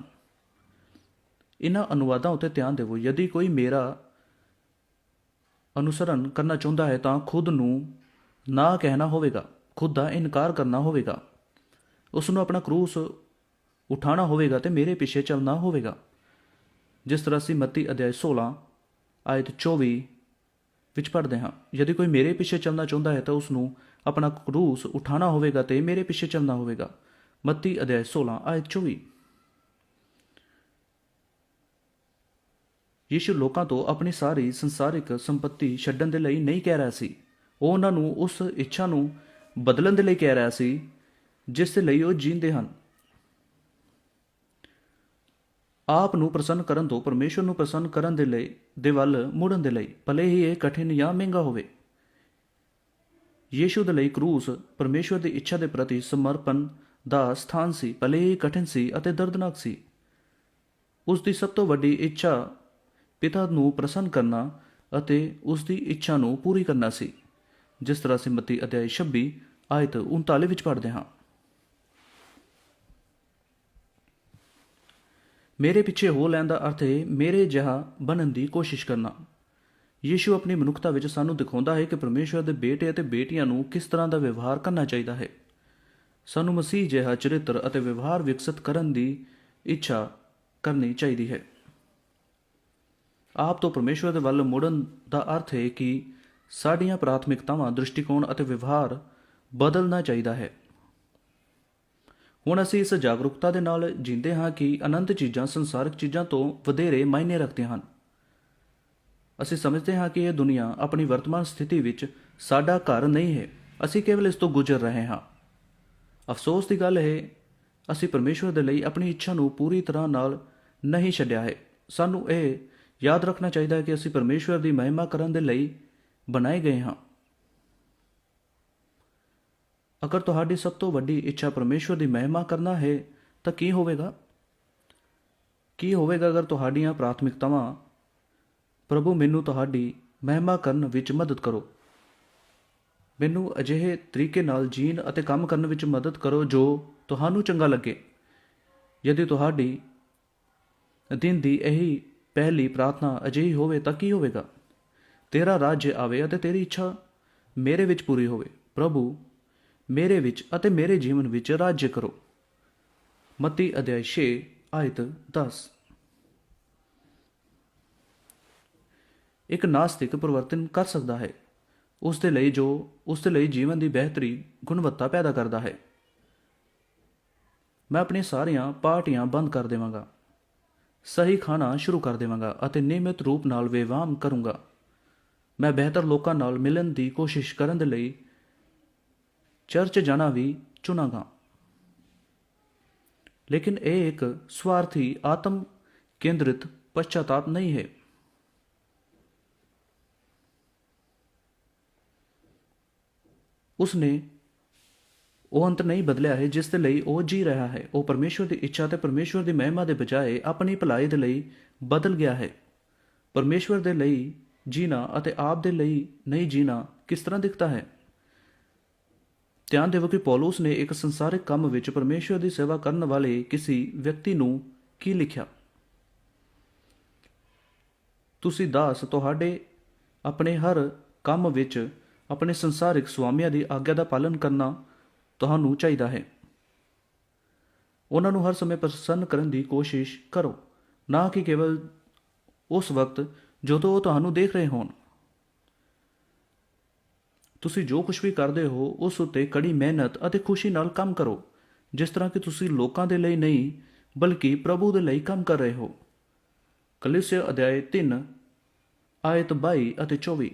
ਇਹਨਾਂ ਅਨੁਵਾਦਾਂ ਉੱਤੇ ਧਿਆਨ ਦੇਵੋ। ਯਦੀ ਕੋਈ ਮੇਰਾ ਅਨੁਸਰਣ ਕਰਨਾ ਚਾਹੁੰਦਾ ਹੈ ਤਾਂ ਖੁਦ ਨੂੰ ਨਾ ਕਹਿਣਾ ਹੋਵੇਗਾ। ਖੁਦ ਦਾ ਇਨਕਾਰ ਕਰਨਾ ਹੋਵੇਗਾ। ਉਸ ਨੂੰ ਆਪਣਾ ਕਰੂਸ ਉਠਾਣਾ ਹੋਵੇਗਾ ਤੇ ਮੇਰੇ ਪਿੱਛੇ ਚੱਲਣਾ ਹੋਵੇਗਾ। ਜਿਸ ਤਰ੍ਹਾਂ ਅਸੀਂ ਮਤੀ ਅਧਿਆਇ 16 ਆਇਤ 24 ਵਿੱਚ ਪੜ੍ਹਦੇ ਹਾਂ। ਯਦि ਕੋਈ ਮੇਰੇ ਪਿੱਛੇ ਚੱਲਣਾ ਚਾਹੁੰਦਾ ਹੈ ਤਾਂ ਉਸ ਨੂੰ ਆਪਣਾ ਕਰੂਸ ਉਠਾਣਾ ਹੋਵੇਗਾ ਤੇ ਮੇਰੇ ਪਿੱਛੇ ਚੱਲਣਾ ਹੋਵੇਗਾ। ਮੱਤੀ ਅਧਿਆਇ 16 ਆਇਤ 24 ਯੀਸ਼ੂ ਲੋਕਾਂ ਤੋਂ ਆਪਣੀ ਸਾਰੀ ਸੰਸਾਰਿਕ ਸੰਪਤੀ ਛੱਡਣ ਦੇ ਲਈ ਨਹੀਂ ਕਹਿ ਰਿਹਾ ਸੀ। ਉਹ ਉਹਨਾਂ ਨੂੰ ਉਸ ਇੱਛਾ ਨੂੰ ਬਦਲਣ ਦੇ ਲਈ ਕਹਿ ਰਿਹਾ ਸੀ, ਜਿਸ ਦੇ ਲਈ ਉਹ ਜੀਂਦੇ ਹਨ। ਆਪ ਨੂੰ ਪ੍ਰਸੰਨ ਕਰਨ ਤੋਂ ਪਰਮੇਸ਼ਵਰ ਨੂੰ ਪ੍ਰਸੰਨ ਕਰਨ ਦੇ ਲਈ, ਦੇ ਵੱਲ ਮੁੜਨ ਦੇ ਲਈ, ਭਲੇ ਹੀ ਇਹ ਕਠਿਨ ਜਾਂ ਮਹਿੰਗਾ ਹੋਵੇ। ਯੀਸ਼ੂ ਦੇ ਲਈ ਕਰੂਸ ਪਰਮੇਸ਼ਵਰ ਦੀ ਇੱਛਾ ਦੇ ਪ੍ਰਤੀ ਸਮਰਪਣ ਦਾ ਸਥਾਨ ਸੀ, ਭਲੇ ਹੀ ਕਠਿਨ ਸੀ ਅਤੇ ਦਰਦਨਾਕ ਸੀ। ਉਸ ਦੀ ਸਭ ਤੋਂ ਵੱਡੀ ਇੱਛਾ ਪਿਤਾ ਨੂੰ ਪ੍ਰਸੰਨ ਕਰਨਾ ਅਤੇ ਉਸ ਦੀ ਇੱਛਾ ਨੂੰ ਪੂਰੀ ਕਰਨਾ ਸੀ। ਜਿਸ ਤਰ੍ਹਾਂ ਅਸੀਂ ਮਤੀ ਅਧਿਆਇ 26 ਆਇਤ 39 ਵਿੱਚ ਪੜ੍ਹਦੇ ਹਾਂ। ਮੇਰੇ ਪਿੱਛੇ ਹੋ ਲੈਣ ਦਾ ਅਰਥ ਹੈ ਮੇਰੇ ਜਿਹਾ ਬਣਨ ਦੀ ਕੋਸ਼ਿਸ਼ ਕਰਨਾ। ਯੀਸ਼ੂ ਆਪਣੀ ਮਨੁੱਖਤਾ ਵਿੱਚ ਸਾਨੂੰ ਦਿਖਾਉਂਦਾ ਹੈ ਕਿ ਪਰਮੇਸ਼ਵਰ ਦੇ ਬੇਟੇ ਅਤੇ ਬੇਟੀਆਂ ਨੂੰ ਕਿਸ ਤਰ੍ਹਾਂ ਦਾ ਵਿਵਹਾਰ ਕਰਨਾ ਚਾਹੀਦਾ ਹੈ। ਸਾਨੂੰ ਮਸੀਹ ਜਿਹਾ ਚਰਿੱਤਰ ਅਤੇ ਵਿਵਹਾਰ ਵਿਕਸਿਤ ਕਰਨ ਦੀ ਇੱਛਾ ਕਰਨੀ ਚਾਹੀਦੀ ਹੈ। ਆਪ ਤੋਂ ਪਰਮੇਸ਼ਵਰ ਦੇ ਵੱਲ ਮੁੜਨ ਦਾ ਅਰਥ ਹੈ ਕਿ ਸਾਡੀਆਂ ਪ੍ਰਾਥਮਿਕਤਾਵਾਂ, ਦ੍ਰਿਸ਼ਟੀਕੋਣ ਅਤੇ ਵਿਵਹਾਰ ਬਦਲਣਾ ਚਾਹੀਦਾ ਹੈ। ਹੁਣ ਅਸੀਂ ਇਸ ਜਾਗਰੂਕਤਾ ਦੇ ਨਾਲ ਜੀਂਦੇ ਹਾਂ ਕਿ ਅਨੰਤ ਚੀਜ਼ਾਂ ਸੰਸਾਰਿਕ ਚੀਜ਼ਾਂ ਤੋਂ ਵਧੇਰੇ ਮਾਇਨੇ ਰੱਖਦੀਆਂ ਹਨ। ਅਸੀਂ ਸਮਝਦੇ ਹਾਂ ਕਿ ਇਹ ਦੁਨੀਆ ਆਪਣੀ ਵਰਤਮਾਨ ਸਥਿਤੀ ਵਿੱਚ ਸਾਡਾ ਘਰ ਨਹੀਂ ਹੈ। ਅਸੀਂ ਕੇਵਲ ਇਸ ਤੋਂ ਗੁਜ਼ਰ ਰਹੇ ਹਾਂ। ਅਫਸੋਸ ਦੀ ਗੱਲ ਹੈ, ਅਸੀਂ ਪਰਮੇਸ਼ਵਰ ਦੇ ਲਈ ਆਪਣੀ ਇੱਛਾ ਨੂੰ ਪੂਰੀ ਤਰ੍ਹਾਂ ਨਾਲ ਨਹੀਂ ਛੱਡਿਆ ਹੈ। ਸਾਨੂੰ ਇਹ ਯਾਦ ਰੱਖਣਾ ਚਾਹੀਦਾ ਹੈ ਕਿ ਅਸੀਂ ਪਰਮੇਸ਼ਵਰ ਦੀ ਮਹਿਮਾ ਕਰਨ ਦੇ ਲਈ ਬਣਾਏ ਗਏ ਹਾਂ। ਅਗਰ ਤੁਹਾਡੀ ਸਭ ਤੋਂ ਵੱਡੀ ਇੱਛਾ ਪਰਮੇਸ਼ਵਰ ਦੀ ਮਹਿਮਾ ਕਰਨਾ ਹੈ, ਤਾਂ ਕੀ ਹੋਵੇਗਾ? ਕੀ ਹੋਵੇਗਾ ਅਗਰ ਤੁਹਾਡੀਆਂ ਪ੍ਰਾਥਮਿਕਤਾਵਾਂ, ਪ੍ਰਭੂ, ਮੈਨੂੰ ਤੁਹਾਡੀ ਮਹਿਮਾ ਕਰਨ ਵਿੱਚ ਮਦਦ ਕਰੋ ਮੈਨੂੰ ਅਜਿਹੇ ਤਰੀਕੇ ਨਾਲ ਜੀਣ ਅਤੇ ਕੰਮ ਕਰਨ ਵਿੱਚ ਮਦਦ ਕਰੋ ਜੋ ਤੁਹਾਨੂੰ ਚੰਗਾ ਲੱਗੇ। ਯਦि ਤੁਹਾਡੀ ਦਿਨ ਦੀ ਇਹੀ ਪਹਿਲੀ ਪ੍ਰਾਰਥਨਾ ਅਜਿਹੀ ਹੋਵੇ ਤਾਂ ਕੀ ਹੋਵੇਗਾ? ਤੇਰਾ ਰਾਜ ਆਵੇ ਅਤੇ ਤੇਰੀ ਇੱਛਾ ਮੇਰੇ ਵਿੱਚ ਪੂਰੀ ਹੋਵੇ। ਪ੍ਰਭੂ, ਮੇਰੇ ਵਿੱਚ ਅਤੇ ਮੇਰੇ ਜੀਵਨ ਵਿੱਚ ਰਾਜ ਕਰੋ। ਮਤੀ ਅਧਿਆਇ 6 ਆਇਤ 10 ਇੱਕ ਨਾਸਤਿਕ ਪਰਿਵਰਤਨ ਕਰ ਸਕਦਾ ਹੈ। ਉਸ ਦੇ ਲਈ ਜੋ ਉਸ ਦੇ ਲਈ ਜੀਵਨ ਦੀ ਬਿਹਤਰੀ ਗੁਣਵੱਤਾ ਪੈਦਾ ਕਰਦਾ ਹੈ। ਮੈਂ ਆਪਣੀਆਂ ਸਾਰੀਆਂ ਪਾਰਟੀਆਂ ਬੰਦ ਕਰ ਦੇਵਾਂਗਾ। ਸਹੀ ਖਾਣਾ ਸ਼ੁਰੂ ਕਰ ਦੇਵਾਂਗਾ ਅਤੇ ਨਿਯਮਿਤ ਰੂਪ ਨਾਲ ਵਿਵਾਮ ਕਰੂੰਗਾ। ਮੈਂ ਬਿਹਤਰ ਲੋਕਾਂ ਨਾਲ ਮਿਲਣ ਦੀ ਕੋਸ਼ਿਸ਼ ਕਰਨ ਦੇ ਲਈ ਚਰਚ ਜਾਣਾ ਵੀ ਚੁਣਾਂਗਾ। ਲੇਕਿਨ ਇਹ ਇੱਕ ਸਵਾਰਥੀ ਆਤਮ ਕੇਂਦਰਿਤ ਪਛਤਾਪ ਨਹੀਂ ਹੈ। ਉਸਨੇ ਉਹ ਅੰਤ ਨਹੀਂ ਬਦਲਿਆ ਹੈ, ਜਿਸ ਦੇ ਲਈ ਉਹ ਜੀ ਰਿਹਾ ਹੈ। ਉਹ ਪਰਮੇਸ਼ਵਰ ਦੀ ਇੱਛਾ ਤੇ ਪਰਮੇਸ਼ਵਰ ਦੀ ਮਹਿਮਾ ਦੇ ਬਜਾਏ ਆਪਣੀ ਭਲਾਈ ਦੇ ਲਈ ਬਦਲ ਗਿਆ ਹੈ। ਪਰਮੇਸ਼ਵਰ ਦੇ ਲਈ ਜੀਣਾ ਅਤੇ ਆਪ ਦੇ ਲਈ ਨਹੀਂ ਜੀਣਾ ਕਿਸ ਤਰ੍ਹਾਂ ਦਿਖਦਾ ਹੈ? ਧਿਆਨ ਦੇਵੋ ਕਿ ਪੌਲਸ ਨੇ ਇੱਕ ਸੰਸਾਰਿਕ ਕੰਮ ਵਿੱਚ ਪਰਮੇਸ਼ਵਰ ਦੀ ਸੇਵਾ ਕਰਨ ਵਾਲੇ ਕਿਸੇ ਵਿਅਕਤੀ ਨੂੰ ਕੀ ਲਿਖਿਆ? ਤੁਸੀਂ ਦਾਸ ਤੁਹਾਡੇ ਆਪਣੇ ਹਰ ਕੰਮ ਵਿੱਚ ਆਪਣੇ ਸੰਸਾਰਿਕ ਸੁਆਮੀਆਂ ਦੀ ਆਗਿਆ ਦਾ ਪਾਲਨ ਕਰਨਾ ਤੁਹਾਨੂੰ ਚਾਹੀਦਾ ਹੈ। ਉਹਨਾਂ ਨੂੰ ਹਰ ਸਮੇਂ ਪ੍ਰਸੰਨ ਕਰਨ ਦੀ ਕੋਸ਼ਿਸ਼ ਕਰੋ। ਨਾ ਕਿ ਕੇਵਲ ਉਸ ਵਕਤ ਜਦੋਂ ਉਹ ਤੁਹਾਨੂੰ ਦੇਖ ਰਹੇ ਹੋਣ। ਤੁਸੀਂ ਜੋ ਕੁਝ ਵੀ ਕਰਦੇ ਹੋ, ਉਸ ਉੱਤੇ ਕੜੀ ਮਿਹਨਤ ਅਤੇ ਖੁਸ਼ੀ ਨਾਲ ਕੰਮ ਕਰੋ, ਜਿਸ ਤਰ੍ਹਾਂ ਕਿ ਤੁਸੀਂ ਲੋਕਾਂ ਦੇ ਲਈ ਨਹੀਂ, ਬਲਕਿ ਪ੍ਰਭੂ ਦੇ ਲਈ ਕੰਮ ਕਰ ਰਹੇ ਹੋ। ਕਲੀਸਿਆ ਅਧਿਆਇ 3 ਆਇਤ 22 ਅਤੇ 24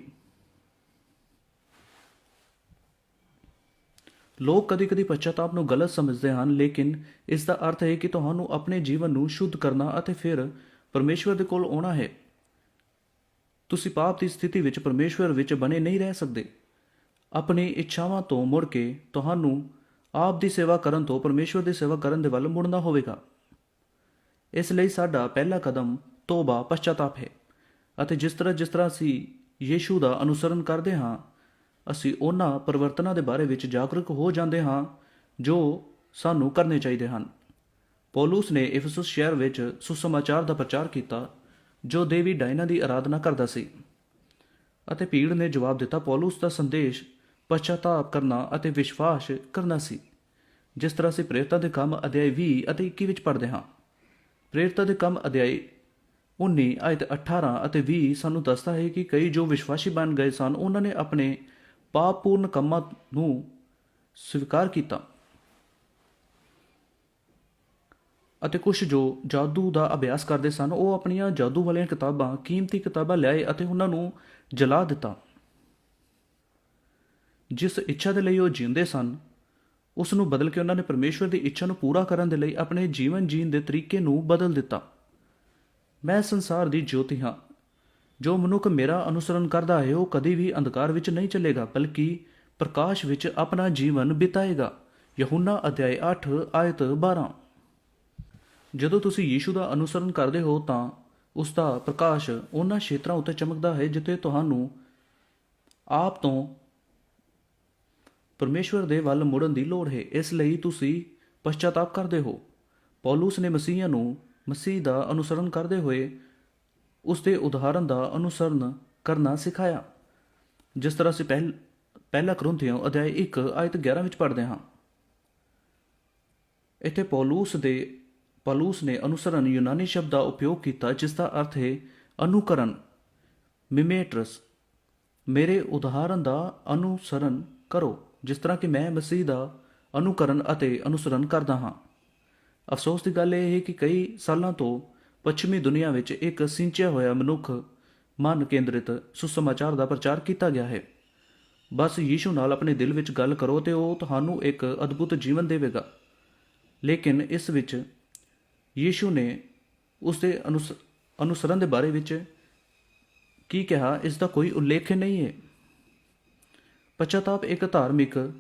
ਲੋਕ ਕਦੀ-ਕਦੀ ਪਛਤਾਪ ਨੂੰ ਗਲਤ ਸਮਝਦੇ ਹਨ, ਲੇਕਿਨ ਇਸ ਦਾ ਅਰਥ ਹੈ ਕਿ ਤੁਹਾਨੂੰ ਆਪਣੇ ਜੀਵਨ ਨੂੰ ਸ਼ੁੱਧ ਕਰਨਾ ਅਤੇ ਫਿਰ ਪਰਮੇਸ਼ਵਰ ਦੇ ਕੋਲ ਆਉਣਾ ਹੈ। ਤੁਸੀਂ ਪਾਪ ਦੀ ਸਥਿਤੀ ਵਿੱਚ ਪਰਮੇਸ਼ਵਰ ਵਿੱਚ ਬਣੇ ਨਹੀਂ ਰਹਿ ਸਕਦੇ। ਆਪਣੀ ਇੱਛਾਵਾਂ ਤੋਂ ਮੁੜ ਕੇ ਤੁਹਾਨੂੰ ਆਪ ਦੀ ਸੇਵਾ ਕਰਨ ਤੋਂ ਪਰਮੇਸ਼ਵਰ ਦੀ ਸੇਵਾ ਕਰਨ ਦੇ ਵੱਲ ਮੁੜਨਾ ਹੋਵੇਗਾ। ਇਸ ਲਈ ਸਾਡਾ ਪਹਿਲਾ ਕਦਮ ਤੋਬਾ, ਪਛਤਾਪ ਹੈ ਅਤੇ ਜਿਸ ਤਰ੍ਹਾਂ ਜਿਸ ਤਰ੍ਹਾਂ ਅਸੀਂ ਯੀਸ਼ੂ ਦਾ ਅਨੁਸਰਨ ਕਰਦੇ ਹਾਂ ਅਸੀਂ ਉਹਨਾਂ ਪਰਿਵਰਤਨਾਂ ਦੇ ਬਾਰੇ ਵਿੱਚ ਜਾਗਰੂਕ ਹੋ ਜਾਂਦੇ ਹਾਂ ਜੋ ਸਾਨੂੰ ਕਰਨੇ ਚਾਹੀਦੇ ਹਨ। ਪੌਲਸ ਨੇ ਇਫਸੁਸ ਸ਼ਹਿਰ ਵਿੱਚ ਸੁਸਮਾਚਾਰ ਦਾ ਪ੍ਰਚਾਰ ਕੀਤਾ, ਜੋ ਦੇਵੀ ਡਾਇਨਾ ਦੀ ਆਰਾਧਨਾ ਕਰਦਾ ਸੀ ਅਤੇ ਭੀੜ ਨੇ ਜਵਾਬ ਦਿੱਤਾ, ਪੌਲਸ ਦਾ ਸੰਦੇਸ਼ ਪਛਤਾਪ ਕਰਨਾ ਅਤੇ ਵਿਸ਼ਵਾਸ ਕਰਨਾ ਸੀ। ਜਿਸ ਤਰ੍ਹਾਂ ਅਸੀਂ ਪ੍ਰੇਰਿਤਾਂ ਦੇ ਕੰਮ ਅਧਿਆਇ 20 ਅਤੇ 21 ਵਿੱਚ ਪੜ੍ਹਦੇ ਹਾਂ। ਪ੍ਰੇਰਿਤਾਂ ਦੇ ਕੰਮ ਅਧਿਆਇ 19 ਆਇਤ 18 ਅਤੇ 20 ਸਾਨੂੰ ਦੱਸਦਾ ਹੈ ਕਿ ਕਈ ਜੋ ਵਿਸ਼ਵਾਸੀ ਬਣ ਗਏ ਸਨ, ਉਹਨਾਂ ਨੇ ਆਪਣੇ ਪਾਪੂਰਨ ਕੰਮਾਂ ਨੂੰ ਸਵੀਕਾਰ ਕੀਤਾ। ਅਤੇ ਕੁਝ ਜੋ ਜਾਦੂ ਦਾ ਅਭਿਆਸ ਕਰਦੇ ਸਨ, ਉਹ ਆਪਣੀਆਂ ਜਾਦੂ ਵਾਲੀਆਂ ਕਿਤਾਬਾਂ, ਕੀਮਤੀ ਕਿਤਾਬਾਂ ਲਿਆਏ ਅਤੇ ਉਹਨਾਂ ਨੂੰ ਜਲਾ ਦਿੱਤਾ। ਜਿਸ ਇੱਛਾ ਦੇ ਲਈ ਉਹ ਜਿਉਂਦੇ ਸਨ, ਉਸ ਨੂੰ ਬਦਲ ਕੇ ਉਹਨਾਂ ਨੇ ਪਰਮੇਸ਼ਵਰ ਦੀ ਇੱਛਾ ਨੂੰ ਪੂਰਾ ਕਰਨ ਦੇ ਲਈ ਆਪਣੇ ਜੀਵਨ ਜੀਣ ਦੇ ਤਰੀਕੇ ਨੂੰ ਬਦਲ ਦਿੱਤਾ। ਮੈਂ ਸੰਸਾਰ ਦੀ ਜੋਤੀ ਹਾਂ। ਜੋ ਮਨੁੱਖ ਮੇਰਾ ਅਨੁਸਰਣ ਕਰਦਾ ਹੈ, ਉਹ ਕਦੇ ਵੀ ਅੰਧਕਾਰ ਵਿੱਚ ਨਹੀਂ ਚੱਲੇਗਾ, ਬਲਕਿ ਪ੍ਰਕਾਸ਼ ਵਿੱਚ ਆਪਣਾ ਜੀਵਨ ਬਿਤਾਏਗਾ। ਯਹੂਨਾ ਅਧਿਆਇ 8 ਆਇਤ 12 ਜਦੋਂ ਤੁਸੀਂ ਯੀਸ਼ੂ ਦਾ ਅਨੁਸਰਣ ਕਰਦੇ ਹੋ, ਤਾਂ ਉਸ ਦਾ ਪ੍ਰਕਾਸ਼ ਉਹਨਾਂ ਖੇਤਰਾਂ ਉੱਤੇ ਚਮਕਦਾ ਹੈ, ਜਿੱਥੇ ਤੁਹਾਨੂੰ ਆਪ ਤੋਂ ਪਰਮੇਸ਼ਵਰ ਦੇ ਵੱਲ ਮੁੜਨ ਦੀ ਲੋੜ ਹੈ। ਇਸ ਲਈ ਤੁਸੀਂ ਪਛਤਾਪ ਕਰਦੇ ਹੋ। ਪੌਲਸ ਨੇ ਮਸੀਹਾਂ ਨੂੰ, ਮਸੀਹ ਦਾ ਅਨੁਸਰਨ ਕਰਦੇ ਹੋਏ ਉਸ ਦੇ ਉਦਾਹਰਣ ਦਾ ਅਨੁਸਰਨ ਕਰਨਾ ਸਿਖਾਇਆ। ਜਿਸ ਤਰ੍ਹਾਂ ਅਸੀਂ ਪਹਿਲ, ਪਹਿਲਾ ਕਰੁੰਥੀਆਂ ਅਧਿਆਇ 1 ਆਇਤ 11 ਵਿੱਚ ਪੜ੍ਹਦੇ ਹਾਂ। ਇੱਥੇ ਪੌਲਸ ਦੇ, ਪੌਲਸ ਨੇ ਅਨੁਸਰਨ ਯੂਨਾਨੀ ਸ਼ਬਦ ਦਾ ਉਪਯੋਗ ਕੀਤਾ, ਜਿਸ ਦਾ ਅਰਥ ਹੈ ਅਨੁਕਰਨ, ਮਿਮੇਟਰਸ। ਮੇਰੇ ਉਦਾਹਰਨ ਦਾ ਅਨੁਸਰਨ ਕਰੋ, ਜਿਸ ਤਰ੍ਹਾਂ ਕਿ ਮੈਂ ਮਸੀਹ ਦਾ ਅਨੁਕਰਨ ਅਤੇ ਅਨੁਸਰਨ ਕਰਦਾ ਹਾਂ। ਅਫਸੋਸ ਦੀ ਗੱਲ ਇਹ ਹੈ ਕਿ ਕਈ ਸਾਲਾਂ ਤੋਂ ਪੱਛਮੀ ਦੁਨੀਆ ਵਿੱਚ ਇੱਕ ਸਿੰਚਿਆ ਹੋਇਆ ਮਨੁੱਖ ਮਨ ਕੇਂਦਰਿਤ ਸੁਸਮਾਚਾਰ ਦਾ ਪ੍ਰਚਾਰ ਕੀਤਾ ਗਿਆ ਹੈ। ਬਸ ਯੀਸ਼ੂ ਨਾਲ ਆਪਣੇ ਦਿਲ ਵਿੱਚ ਗੱਲ ਕਰੋ ਤੇ ਉਹ ਤੁਹਾਨੂੰ ਇੱਕ ਅਦਭੁਤ ਜੀਵਨ ਦੇਵੇਗਾ। ਲੇਕਿਨ ਇਸ ਵਿੱਚ ਯੀਸ਼ੂ ਨੇ ਉਸ ਦੇ ਅਨੁਸ- ਅਨੁਸਰਨ ਦੇ ਬਾਰੇ ਵਿੱਚ ਕੀ ਕਿਹਾ, ਇਸ ਦਾ ਕੋਈ ਉਲੇਖ ਨਹੀਂ ਹੈ। ਪਛਤਾਪ ਇੱਕ ਧਾਰਮਿਕ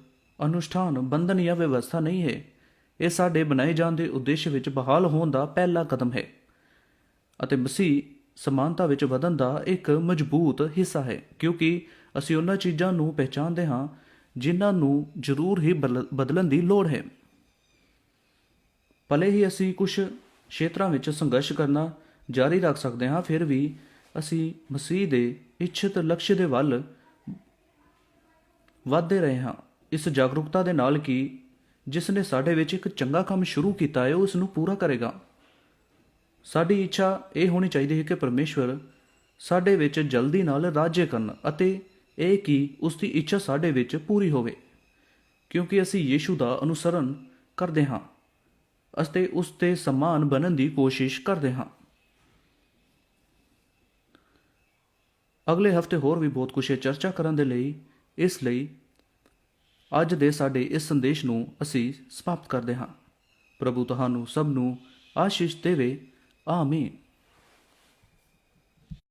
ਅਨੁਸ਼ਠਾਨ, ਬੰਧਨ ਜਾਂ ਵਿਵਸਥਾ ਨਹੀਂ ਹੈ। ਇਹ ਸਾਡੇ ਬਣਾਏ ਜਾਣ ਦੇ ਉਦੇਸ਼ ਵਿੱਚ ਬਹਾਲ ਹੋਣ ਦਾ ਪਹਿਲਾ ਕਦਮ ਹੈ। ਅਤੇ ਮਸੀਹ ਸਮਾਨਤਾ ਵਿੱਚ ਵਧਣ ਦਾ ਇੱਕ ਮਜ਼ਬੂਤ ਹਿੱਸਾ ਹੈ, ਕਿਉਂਕਿ ਅਸੀਂ ਉਹਨਾਂ ਚੀਜ਼ਾਂ ਨੂੰ ਪਹਿਚਾਨਦੇ ਹਾਂ, ਜਿਨ੍ਹਾਂ ਨੂੰ ਜ਼ਰੂਰ ਹੀ ਬਦਲ- ਬਦਲਣ ਦੀ ਲੋੜ ਹੈ। ਭਲੇ ਹੀ ਅਸੀਂ ਕੁਝ ਖੇਤਰਾਂ ਵਿੱਚ ਸੰਘਰਸ਼ ਕਰਨਾ ਜਾਰੀ ਰੱਖ ਸਕਦੇ ਹਾਂ, ਫਿਰ ਵੀ ਅਸੀਂ ਮਸੀਹ ਦੇ ਇੱਛਿਤ ਲਕਸ਼ ਦੇ ਵੱਲ ਵਧਦੇ ਰਹੇ ਹਾਂ। ਇਸ ਜਾਗਰੂਕਤਾ ਦੇ ਨਾਲ ਕਿ ਜਿਸ ਨੇ ਸਾਡੇ ਵਿੱਚ ਇੱਕ ਚੰਗਾ ਕੰਮ ਸ਼ੁਰੂ ਕੀਤਾ ਹੈ, ਉਹ ਉਸ ਨੂੰ ਪੂਰਾ ਕਰੇਗਾ। ਸਾਡੀ ਇੱਛਾ ਇਹ ਹੋਣੀ ਚਾਹੀਦੀ ਹੈ ਕਿ ਪਰਮੇਸ਼ਵਰ ਸਾਡੇ ਵਿੱਚ ਜਲਦੀ ਨਾਲ ਰਾਜ ਕਰਨ ਅਤੇ ਇਹ ਕਿ ਉਸ ਦੀ ਇੱਛਾ ਸਾਡੇ ਵਿੱਚ ਪੂਰੀ ਹੋਵੇ, ਕਿਉਂਕਿ ਅਸੀਂ ਯੀਸ਼ੂ ਦਾ ਅਨੁਸਰਣ ਕਰਦੇ ਹਾਂ ਅਤੇ ਉਸ ਤੇ ਸਮਾਨ ਬਣਨ ਦੀ ਕੋਸ਼ਿਸ਼ ਕਰਦੇ ਹਾਂ। ਅਗਲੇ ਹਫ਼ਤੇ ਹੋਰ ਵੀ ਬਹੁਤ ਕੁਝ ਚਰਚਾ ਕਰਨ ਦੇ ਲਈ, ਇਸ ਲਈ ਅੱਜ ਦੇ ਸਾਡੇ ਇਸ ਸੰਦੇਸ਼ ਨੂੰ ਅਸੀਂ ਸਮਾਪਤ ਕਰਦੇ ਹਾਂ। ਪ੍ਰਭੂ ਤੁਹਾਨੂੰ ਸਭ ਨੂੰ ਆਸ਼ੀਸ਼ ਦੇਵੇ। Oh, Amen.